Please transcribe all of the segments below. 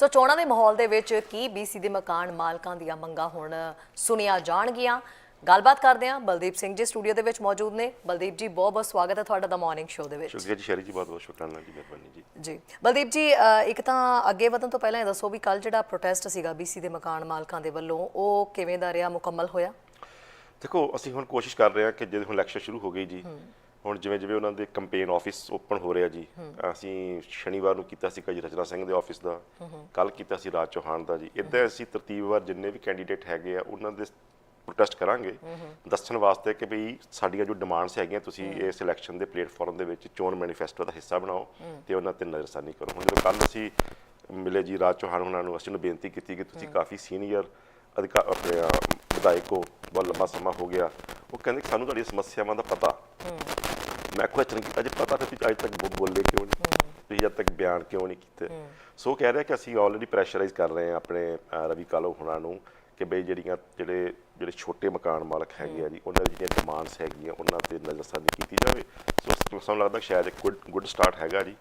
ਸੋ ਚੋਣਾਂ ਦੇ ਮਾਹੌਲ ਦੇ ਵਿੱਚ ਕੀ ਬੀਸੀ ਦੇ ਮਕਾਨ ਮਾਲਕਾਂ ਦੀਆਂ ਮੰਗਾਂ ਹੁਣ ਸੁਣੀਆਂ ਜਾਣਗੀਆਂ? ਗੱਲਬਾਤ ਕਰਦੇ ਹਾਂ ਬਲਦੀਪ ਸਿੰਘ ਜੀ ਸਟੂਡੀਓ ਦੇ ਵਿੱਚ ਮੌਜੂਦ ਨੇ। ਬਲਦੀਪ ਜੀ ਬਹੁਤ ਬਹੁਤ ਸਵਾਗਤ ਹੈ ਤੁਹਾਡਾ ਦਾ ਮਾਰਨਿੰਗ ਸ਼ੋਅ ਦੇ ਵਿੱਚ। ਸ਼ੁਕਰੀਆ ਜੀ ਸ਼ੈਰੀ ਜੀ ਬਹੁਤ ਬਹੁਤ ਸ਼ੁਕਰਾਨਾ ਜੀ ਮਿਹਰਬਾਨੀ ਜੀ। ਜੀ ਬਲਦੀਪ ਜੀ ਇੱਕ ਤਾਂ ਅੱਗੇ ਵਧਣ ਤੋਂ ਪਹਿਲਾਂ ਇਹ ਦੱਸੋ ਵੀ ਕੱਲ ਜਿਹੜਾ ਪ੍ਰੋਟੈਸਟ ਸੀਗਾ ਬੀਸੀ ਦੇ ਮਕਾਨ ਮਾਲਕਾਂ ਦੇ ਵੱਲੋਂ ਉਹ ਕਿਵੇਂ ਦਾ ਰਿਹਾ ਮੁਕੰਮਲ ਹੋਇਆ? ਦੇਖੋ ਅਸੀਂ ਹੁਣ ਕੋਸ਼ਿਸ਼ ਕਰ ਰਹੇ ਹਾਂ ਕਿ ਜਦੋਂ ਹੁਣ ਇਲੈਕਸ਼ਨ ਸ਼ੁਰੂ ਹੋ ਗਈ ਜੀ ਹੁਣ ਜਿਵੇਂ ਜਿਵੇਂ ਉਹਨਾਂ ਦੇ ਕੰਪੇਨ ਆਫਿਸ ਓਪਨ ਹੋ ਰਿਹਾ ਜੀ ਅਸੀਂ ਸ਼ਨੀਵਾਰ ਨੂੰ ਕੀਤਾ ਸੀ ਜੀ ਰਚਨਾ ਸਿੰਘ ਦੇ ਆਫਿਸ ਦਾ ਕੱਲ ਕੀਤਾ ਸੀ ਰਾਜ ਚੌਹਾਨ ਦਾ ਜੀ। ਇਦਾਂ ਅਸੀਂ ਤਰਤੀਬਵਾਰ ਜਿੰਨੇ ਵੀ ਕੈਂਡੀਡੇਟ ਹੈਗੇ ਆ ਉਹਨਾਂ ਦੇ ਪ੍ਰੋਟੈਸਟ ਕਰਾਂਗੇ। ਦੱਸਣ ਵਾਸਤੇ ਕਿ ਭਈ ਸਾਡੀਆਂ ਜੋ ਡਿਮਾਂਡਸ ਹੈਗੀਆਂ ਤੁਸੀਂ ਇਸ ਇਲੈਕਸ਼ਨ ਦੇ ਪਲੇਟਫਾਰਮ ਦੇ ਵਿੱਚ ਚੋਣ ਮੈਨੀਫੈਸਟੋ ਦਾ ਹਿੱਸਾ ਬਣਾਓ ਤੇ ਉਹਨਾਂ ਤੇ ਨਜ਼ਰਸਾਨੀ ਕਰੋ। ਹੁਣ ਜਦੋਂ ਕੱਲ ਅਸੀਂ ਮਿਲੇ ਜੀ ਰਾਜ ਚੌਹਾਨ ਉਹਨਾਂ ਨੂੰ ਅਸੀਂ ਨੂੰ ਬੇਨਤੀ ਕੀਤੀ ਕਿ ਤੁਸੀਂ ਕਾਫੀ ਸੀਨੀਅਰ ਅਧਿਕਾਰ ਆਪਣੇ ਵਿਧਾਇਕ ਹੋ ਬਹੁਤ ਲੰਬਾ ਸਮਾਂ ਹੋ ਗਿਆ। ਉਹ ਕਹਿੰਦੇ ਕਿ ਸਾਨੂੰ ਤੁਹਾਡੀਆਂ ਸਮੱਸਿਆਵਾਂ ਦਾ ਪਤਾ। ਮੈਂ ਕੁਐਸਚਨ ਕੀਤਾ ਜੇ ਪਤਾ ਤਾਂ ਤੁਸੀਂ ਅੱਜ ਤੱਕ ਬੋਲੇ ਕਿਉਂ ਨਹੀਂ? ਤੁਸੀਂ ਜਦ ਤੱਕ ਬਿਆਨ ਕਿਉਂ ਨਹੀਂ ਕੀਤੇ? ਸੋ ਕਹਿ ਰਿਹਾ ਕਿ ਅਸੀਂ ਆਲਰੇਡੀ ਪ੍ਰੈਸ਼ਰਾਈਜ਼ ਕਰ ਰਹੇ ਹਾਂ ਆਪਣੇ ਰਵੀ ਕਾਲੋ ਹੁਣਾਂ ਨੂੰ ਕਿ ਬਈ ਜਿਹੜੀਆਂ ਜਿਹੜੇ ਜਿਹੜੇ ਛੋਟੇ ਮਕਾਨ ਮਾਲਕ ਹੈਗੇ ਆ ਜੀ ਉਹਨਾਂ ਦੀ ਜਿਹੜੀਆਂ ਡਿਮਾਂਡਸ ਹੈਗੀਆਂ ਉਹਨਾਂ ਤੇ ਨਜ਼ਰਸਾਨੀ ਕੀਤੀ ਜਾਵੇ। ਸੋ ਸਾਨੂੰ ਲੱਗਦਾ ਕਿ ਸ਼ਾਇਦ ਇੱਕ ਗੁੱਡ ਗੁੱਡ ਸਟਾਰਟ ਹੈਗਾ ਜੀ।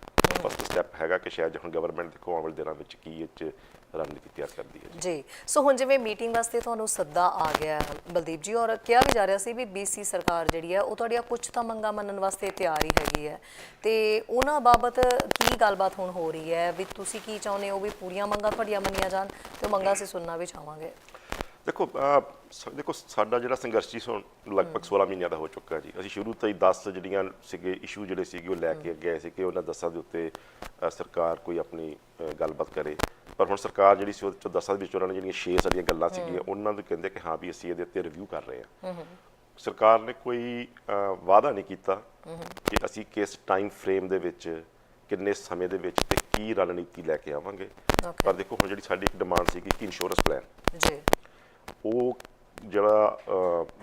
ਫਸਟ ਸਟੈਪ ਹੈਗਾ ਕਿ ਸ਼ਾਇਦ ਹੁਣ ਗਵਰਨਮੈਂਟ ਦੇਖੋ ਆਉਣ ਵਾਲੇ ਦਿਨਾਂ ਵਿੱਚ ਕੀ ਇਹ 'ਚ ਰਣਨੀਤੀ ਤਿਆਰ ਕਰਦੀ ਹੈ ਜੀ। ਸੋ ਹੁਣ ਜਿਵੇਂ ਮੀਟਿੰਗ ਵਾਸਤੇ ਤੁਹਾਨੂੰ ਸੱਦਾ ਆ ਗਿਆ ਬਲਦੀਪ ਜੀ, ਔਰ ਕਿਹਾ ਵੀ ਜਾ ਰਿਹਾ ਸੀ ਵੀ ਬੀਸੀ ਸਰਕਾਰ ਜਿਹੜੀ ਹੈ, ਉਹ ਤੁਹਾਡੀਆਂ ਕੁਝ ਤਾਂ ਮੰਗਾਂ ਮੰਨਣ ਵਾਸਤੇ ਤਿਆਰ ਹੀ ਹੈਗੀ ਹੈ। ਤੇ ਉਹਨਾਂ ਬਾਬਤ ਕੀ ਗੱਲਬਾਤ ਹੁਣ ਹੋ ਰਹੀ ਹੈ? ਵੀ ਤੁਸੀਂ ਕੀ ਚਾਹੁੰਦੇ ਹੋ ਵੀ ਪੂਰੀਆਂ ਮੰਗਾਂ ਤੁਹਾਡੀਆਂ ਮੰਨੀਆਂ ਜਾਣ? ਤੇ ਉਹ ਮੰਗਾਂ ਅਸੀਂ ਸੁਣਨਾ ਵੀ ਚਾਹਾਂਗੇ। ਦੇਖੋ ਅਹ, ਸ- ਦੇਖੋ ਸਾਡਾ ਜਿਹੜਾ ਸੰਘਰਸ਼ ਸੀ ਹੁਣ ਲਗਭਗ 16 ਮਹੀਨਿਆਂ ਦਾ ਹੋ ਚੁੱਕਾ ਜੀ। ਅਸੀਂ ਸ਼ੁਰੂ ਤੋਂ ਹੀ 10 ਜਿਹੜੀਆਂ ਸੀਗੇ ਇਸ਼ੂ ਜਿਹੜੇ ਸੀਗੇ ਉਹ ਲੈ ਕੇ ਗਏ ਸੀ ਕਿ ਉਹਨਾਂ 10 ਦੇ ਉੱਤੇ ਸਰਕਾਰ ਕੋਈ ਆਪਣੀ ਗੱਲਬਾਤ ਕਰੇ। ਪਰ ਹੁਣ ਸਰਕਾਰ ਜਿਹੜੀ ਸੀ ਉਹਦੇ ਚੋਂ 10 ਦੇ ਵਿੱਚ ਉਹਨਾਂ ਨੇ ਜਿਹੜੀਆਂ 6 ਸਾਡੀਆਂ ਗੱਲਾਂ ਸੀਗੀਆਂ ਉਹਨਾਂ ਨੂੰ ਕਹਿੰਦੇ ਕਿ ਹਾਂ ਵੀ ਅਸੀਂ ਇਹਦੇ ਉੱਤੇ ਰਿਵਿਊ ਕਰ ਰਹੇ ਹਾਂ। ਸਰਕਾਰ ਨੇ ਕੋਈ ਵਾਅਦਾ ਨਹੀਂ ਕੀਤਾ ਕਿ ਅਸੀਂ ਕਿਸ ਟਾਈਮ ਫਰੇਮ ਦੇ ਵਿੱਚ ਕਿੰਨੇ ਸਮੇਂ ਦੇ ਵਿੱਚ ਤੇ ਕੀ ਰਣਨੀਤੀ ਲੈ ਕੇ ਆਵਾਂਗੇ। Okay. ਪਰ ਦੇਖੋ ਹੁਣ ਜਿਹੜੀ ਸਾਡੀ ਇੱਕ ਡਿਮਾਂਡ ਸੀਗੀ ਕਿ ਇੰਸ਼ੋਰੈਂਸ ਪਲਾਨ ਜੀ। ਉਹ ਜਿਹੜਾ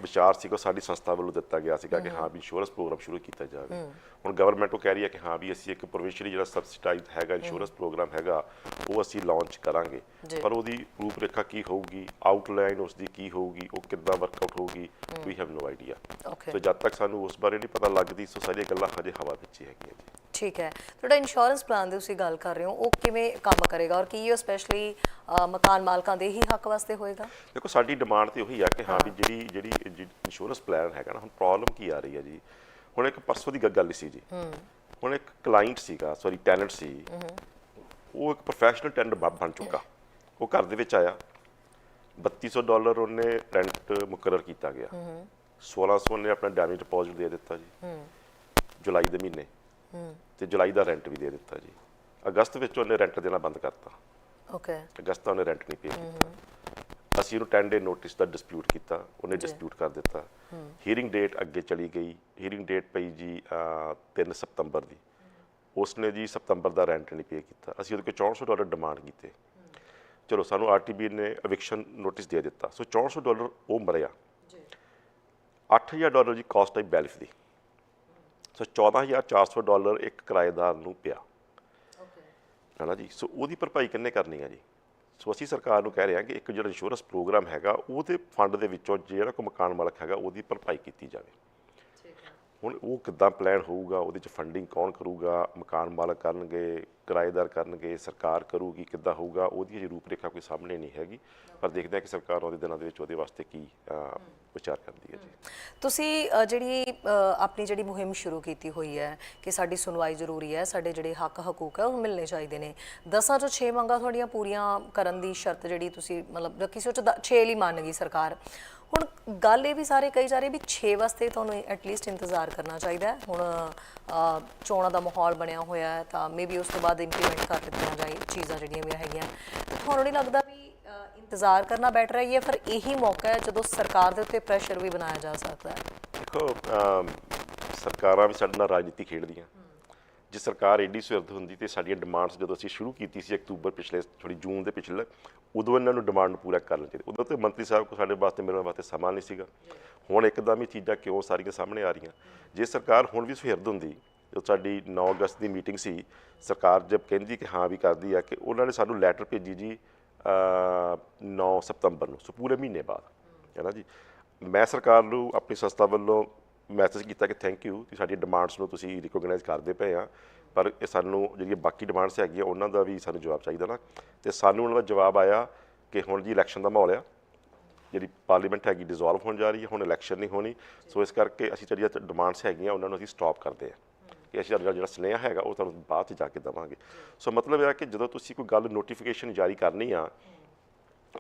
ਵਿਚਾਰ ਸੀਗਾ ਸਾਡੀ ਸੰਸਥਾ ਵੱਲੋਂ ਦਿੱਤਾ ਗਿਆ ਸੀਗਾ ਕਿ ਹਾਂ ਵੀ ਇੰਸ਼ੋਰੈਂਸ ਪ੍ਰੋਗਰਾਮ ਸ਼ੁਰੂ ਕੀਤਾ ਜਾਵੇ। ਹੁਣ ਗਵਰਨਮੈਂਟ ਉਹ ਕਹਿ ਰਹੀ ਹੈ ਕਿ ਹਾਂ ਵੀ ਅਸੀਂ ਇੱਕ ਪ੍ਰੋਵਿੰਸ਼ੀਅਲੀ ਜਿਹੜਾ ਸਬਸਿਡਾਈਜ਼ਡ ਹੈਗਾ ਇੰਸ਼ੋਰੈਂਸ ਪ੍ਰੋਗਰਾਮ ਹੈਗਾ ਉਹ ਅਸੀਂ ਲਾਂਚ ਕਰਾਂਗੇ। ਪਰ ਉਹਦੀ ਰੂਪਰੇਖਾ ਕੀ ਹੋਊਗੀ? ਆਊਟਲਾਈਨ ਉਸ ਦੀ ਕੀ ਹੋਊਗੀ? ਉਹ ਕਿੱਦਾਂ ਵਰਕਆਊਟ ਹੋਊਗੀ? ਵੀ ਹੈਵ ਨੋ ਆਈਡੀਆ ਸੋ ਜਦ ਤੱਕ ਸਾਨੂੰ ਉਸ ਬਾਰੇ ਨਹੀਂ ਪਤਾ ਲੱਗਦੀ ਸੋ ਸਾਰੀਆਂ ਗੱਲਾਂ ਹਜੇ ਹਵਾ ਵਿੱਚ ਹੀ ਹੈਗੀਆਂ ਜੀ। ਠੀਕ ਹੈ। ਤੁਹਾਡਾ ਇੰਸ਼ੋਰੈਂਸ ਪਲਾਨ ਦੀ ਤੁਸੀਂ ਗੱਲ ਕਰ ਰਹੇ ਹੋ ਉਹ ਕਿਵੇਂ ਕੰਮ ਕਰੇਗਾ ਔਰ ਕੀ ਉਹ ਸਪੈਸ਼ਲੀ ਮਕਾਨ ਮਾਲਕਾਂ ਦੇ ਹੀ ਹੱਕ ਵਾਸਤੇ ਹੋਏਗਾ? ਦੇਖੋ ਸਾਡੀ ਡਿਮਾਂਡ ਤੇ ਉਹੀ ਆ ਕਿ ਹਾਂ ਵੀ ਜਿਹੜੀ ਜਿਹੜੀ ਇੰਸ਼ੋਰੈਂਸ ਪਲਾਨ ਹੈਗਾ ਨਾ ਹੁਣ ਪ੍ਰੋਬਲਮ ਕੀ ਆ ਰਹੀ ਹੈ ਜੀ? ਹੁਣ ਇੱਕ ਪਰਸੋਂ ਦੀ ਗੱਲ ਸੀ ਜੀ। ਹੁਣ ਇੱਕ ਕਲਾਇੰਟ ਸੀਗਾ ਸੌਰੀ ਟੈਨੈਂਟ ਸੀ। ਉਹ ਇੱਕ ਪ੍ਰੋਫੈਸ਼ਨਲ ਟੈਨੈਂਟ ਬਣ ਚੁੱਕਾ। ਉਹ ਘਰ ਦੇ ਵਿੱਚ ਆਇਆ। 3200 ਡਾਲਰ ਉਹਨੇ ਰੈਂਟ ਮੁਕਰਰ ਕੀਤਾ ਗਿਆ। 1600 ਨੇ ਆਪਣਾ ਡੈਮੇਜ ਡਿਪੋਜ਼ਿਟ ਦੇ ਦਿੱਤਾ ਜੀ। ਜੁਲਾਈ ਦੇ ਮਹੀਨੇ। ਤੇ ਜੁਲਾਈ ਦਾ ਰੈਂਟ ਵੀ ਦੇ ਦਿੱਤਾ ਜੀ। ਅਗਸਤ ਵਿੱਚ ਉਹਨੇ ਰੈਂਟ ਦੇਣਾ ਬੰਦ ਕਰਤਾ। ਓਕੇ ਅਗਸਤ ਦਾ ਉਹਨੇ ਰੈਂਟ ਨਹੀਂ ਪੇ ਕੀਤਾ। ਅਸੀਂ ਉਹਨੂੰ 10 ਡੇ ਨੋਟਿਸ ਦਾ ਡਿਸਪਿਊਟ ਕੀਤਾ ਉਹਨੇ ਡਿਸਪਿਊਟ ਕਰ ਦਿੱਤਾ। ਹੀਅਰਿੰਗ ਡੇਟ ਅੱਗੇ ਚਲੀ ਗਈ। ਹੀਅਰਿੰਗ ਡੇਟ ਪਈ ਜੀ ਅਹ, 3 ਸਤੰਬਰ ਦੀ। ਉਸਨੇ ਜੀ ਸਤੰਬਰ ਦਾ ਰੈਂਟ ਨਹੀਂ ਪੇ ਕੀਤਾ। ਅਸੀਂ ਉਹਦੇ ਕੋਲ 6400 ਡਾਲਰ ਡਿਮਾਂਡ ਕੀਤੇ। ਚਲੋ ਸਾਨੂੰ ਆਰਟੀਬੀ ਨੇ ਐਵਿਕਸ਼ਨ ਨੋਟਿਸ ਦੇ ਦਿੱਤਾ। ਸੋ 6400 ਡਾਲਰ ਉਹ ਮਰਿਆ। 8000 ਡਾਲਰ ਜੀ ਕਾਸਟ ਆਈ ਬੈਲਿਫ ਦੀ। ਸੋ 14400 ਡਾਲਰ ਇੱਕ ਕਿਰਾਏਦਾਰ ਨੂੰ ਪਿਆ। ਹੈ ਨਾ ਜੀ? ਸੋ ਉਹਦੀ ਭਰਪਾਈ ਕਿੰਨੇ ਕਰਨੀ ਆ ਜੀ? ਸੋ ਅਸੀਂ ਸਰਕਾਰ ਨੂੰ ਕਹਿ ਰਹੇ ਹਾਂ ਕਿ ਇੱਕ ਜਿਹੜਾ ਇੰਸ਼ੋਰੈਂਸ ਪ੍ਰੋਗਰਾਮ ਹੈਗਾ ਉਹਦੇ ਫੰਡ ਦੇ ਵਿੱਚੋਂ ਜਿਹੜਾ ਕੋਈ ਮਕਾਨ ਮਾਲਕ ਹੈਗਾ ਉਹਦੀ ਭਰਪਾਈ ਕੀਤੀ ਜਾਵੇ। ਹੁਣ ਉਹ ਕਿੱਦਾਂ ਪਲਾਨ ਹੋਊਗਾ? ਉਹਦੇ ਚ ਫੰਡਿੰਗ ਕੌਣ ਕਰੂਗਾ? ਮਕਾਨ ਮਾਲਕ ਕਰਨਗੇ, ਕਿਰਾਏਦਾਰ ਕਰਨਗੇ, ਸਰਕਾਰ ਕਰੂਗੀ, ਕਿੱਦਾਂ ਹੋਊਗਾ? ਉਹਦੀ ਅਜੇ ਰੂਪਰੇਖਾ ਕੋਈ ਸਾਹਮਣੇ ਨਹੀਂ ਹੈਗੀ। ਪਰ ਦੇਖਦੇ ਹਾਂ ਕਿ ਸਰਕਾਰ ਆਉਂਦੇ ਦਿਨਾਂ ਦੇ ਵਿੱਚ ਉਹਦੇ ਵਾਸਤੇ ਕੀ ਵਿਚਾਰ ਕਰਦੀ ਹੈ ਜੀ। ਤੁਸੀਂ ਜਿਹੜੀ ਆਪਣੀ ਜਿਹੜੀ ਮੁਹਿੰਮ ਸ਼ੁਰੂ ਕੀਤੀ ਹੋਈ ਹੈ ਕਿ ਸਾਡੀ ਸੁਣਵਾਈ ਜ਼ਰੂਰੀ ਹੈ, ਸਾਡੇ ਜਿਹੜੇ ਹੱਕ ਹਕੂਕ ਹੈ, ਉਹ ਮਿਲਣੇ ਚਾਹੀਦੇ ਨੇ। ਦਸਾਂ ਚੋਂ 6 ਮੰਗਾਂ ਤੁਹਾਡੀਆਂ ਪੂਰੀਆਂ ਕਰਨ ਦੀ ਸ਼ਰਤ ਜਿਹੜੀ ਤੁਸੀਂ ਮਤਲਬ ਰੱਖੀ ਸੀ, ਉਹ ਚ 6 ਲਈ ਮੰਨ ਗਈ ਸਰਕਾਰ। ਹੁਣ ਗੱਲ ਇਹ ਵੀ ਸਾਰੇ ਕਹੀ ਜਾ ਰਹੀ ਵੀ 6 ਵਾਸਤੇ ਤੁਹਾਨੂੰ ਐਟਲੀਸਟ ਇੰਤਜ਼ਾਰ ਕਰਨਾ ਚਾਹੀਦਾ ਹੈ। ਹੁਣ ਚੋਣਾਂ ਦਾ ਮਾਹੌਲ ਬਣਿਆ ਹੋਇਆ ਹੈ ਤਾਂ ਮੇਬੀ ਉਸ ਤੋਂ ਬਾਅਦ ਇੰਪਲੀਮੈਂਟ ਕਰ ਦਿੱਤੀਆਂ ਜਾਈ ਚੀਜ਼ਾਂ ਜਿਹੜੀਆਂ ਵੀ ਹੈਗੀਆਂ। ਤੁਹਾਨੂੰ ਨਹੀਂ ਲੱਗਦਾ ਵੀ ਇੰਤਜ਼ਾਰ ਕਰਨਾ ਬੈਟਰ ਹੈ ਜਾਂ ਫਿਰ ਇਹੀ ਮੌਕਾ ਹੈ ਜਦੋਂ ਸਰਕਾਰ ਦੇ ਉੱਤੇ ਪ੍ਰੈਸ਼ਰ ਵੀ ਬਣਾਇਆ ਜਾ ਸਕਦਾ ਹੈ? ਦੇਖੋ ਸਰਕਾਰਾਂ ਵੀ ਸਾਡੇ ਨਾਲ ਰਾਜਨੀਤੀ ਖੇਡਦੀਆਂ। ਜੇ ਸਰਕਾਰ ਏਡੀ ਸੁਰਤ ਹੁੰਦੀ ਤੇ ਸਾਡੀਆਂ ਡਿਮਾਂਡਸ ਜਦੋਂ ਅਸੀਂ ਸ਼ੁਰੂ ਕੀਤੀ ਸੀ ਅਕਤੂਬਰ ਪਿਛਲੇ ਥੋੜੀ ਜੂਨ ਦੇ ਪਿਛਲੇ ਉਦੋਂ ਇਹਨਾਂ ਨੂੰ ਡਿਮਾਂਡ ਪੂਰਾ ਕਰ ਲੈਣਾ ਚਾਹੀਦਾ। ਉਦੋਂ ਤੇ ਮੰਤਰੀ ਸਾਹਿਬ ਕੋ ਸਾਡੇ ਵਾਸਤੇ ਮੇਰੇ ਵਾਸਤੇ ਸਮਾਂ ਨਹੀਂ ਸੀਗਾ। ਹੁਣ ਇੱਕਦਮ ਹੀ ਚੀਜ਼ਾਂ ਕਿਉਂ ਸਾਰੀਆਂ ਸਾਹਮਣੇ ਆ ਰਹੀਆਂ? ਜੇ ਸਰਕਾਰ ਹੁਣ ਵੀ ਸੁਹਿਰਦ ਹੁੰਦੀ ਜੋ ਸਾਡੀ 9 ਅਗਸਤ ਦੀ ਮੀਟਿੰਗ ਸੀ ਸਰਕਾਰ ਜਦ ਕਹਿੰਦੀ ਕਿ ਹਾਂ ਵੀ ਕਰਦੀ ਆ ਕਿ ਉਹਨਾਂ ਨੇ ਸਾਨੂੰ ਲੈਟਰ ਭੇਜੀ ਜੀ ਅ, 9 ਸਤੰਬਰ ਨੂੰ ਸੋ ਪੂਰੇ ਮਹੀਨੇ ਬਾਅਦ। ਹੈ ਨਾ ਜੀ? ਮੈਂ ਸਰਕਾਰ ਨੂੰ ਆਪਣੀ ਸੰਸਥਾ ਵੱਲੋਂ ਮੈਸੇਜ ਕੀਤਾ ਕਿ ਥੈਂਕ ਯੂ ਕਿ ਸਾਡੀ ਡਿਮਾਂਡਸ ਨੂੰ ਤੁਸੀਂ ਰਿਕੋਗਨਾਈਜ਼ ਕਰਦੇ ਪਏ ਆ। ਪਰ ਇਹ ਸਾਨੂੰ ਜਿਹੜੀਆਂ ਬਾਕੀ ਡਿਮਾਂਡਸ ਹੈਗੀਆਂ, ਉਹਨਾਂ ਦਾ ਵੀ ਸਾਨੂੰ ਜਵਾਬ ਚਾਹੀਦਾ ਨਾ। ਤੇ ਸਾਨੂੰ ਉਹਨਾਂ ਦਾ ਜਵਾਬ ਆਇਆ ਕਿ ਹੁਣ ਜੀ ਇਲੈਕਸ਼ਨ ਦਾ ਮਾਹੌਲ ਆ। ਜਿਹੜੀ ਪਾਰਲੀਮੈਂਟ ਹੈਗੀ ਡਿਸੋਲਵ ਹੋਣ ਜਾ ਰਹੀ ਹੈ ਹੁਣ ਇਲੈਕਸ਼ਨ ਨਹੀਂ ਹੋਣੀ। ਸੋ ਇਸ ਕਰਕੇ ਅਸੀਂ ਜਿਹੜੀਆਂ ਡਿਮਾਂਡਸ ਹੈਗੀਆਂ, ਉਹਨਾਂ ਨੂੰ ਅਸੀਂ ਸਟਾਪ ਕਰਦੇ ਹਾਂ ਕਿ ਅਸੀਂ ਜਿਹੜਾ ਜਿਹੜਾ ਸੁਨੇਹਾ ਹੈਗਾ, ਉਹ ਤੁਹਾਨੂੰ ਬਾਅਦ ਚ ਜਾ ਕੇ ਦੇਵਾਂਗੇ। ਸੋ ਮਤਲਬ ਇਹ ਆ ਕਿ ਜਦੋਂ ਤੁਸੀਂ ਕੋਈ ਗੱਲ ਨੋਟੀਫਿਕੇਸ਼ਨ ਜਾਰੀ ਕਰਨੀ ਆ,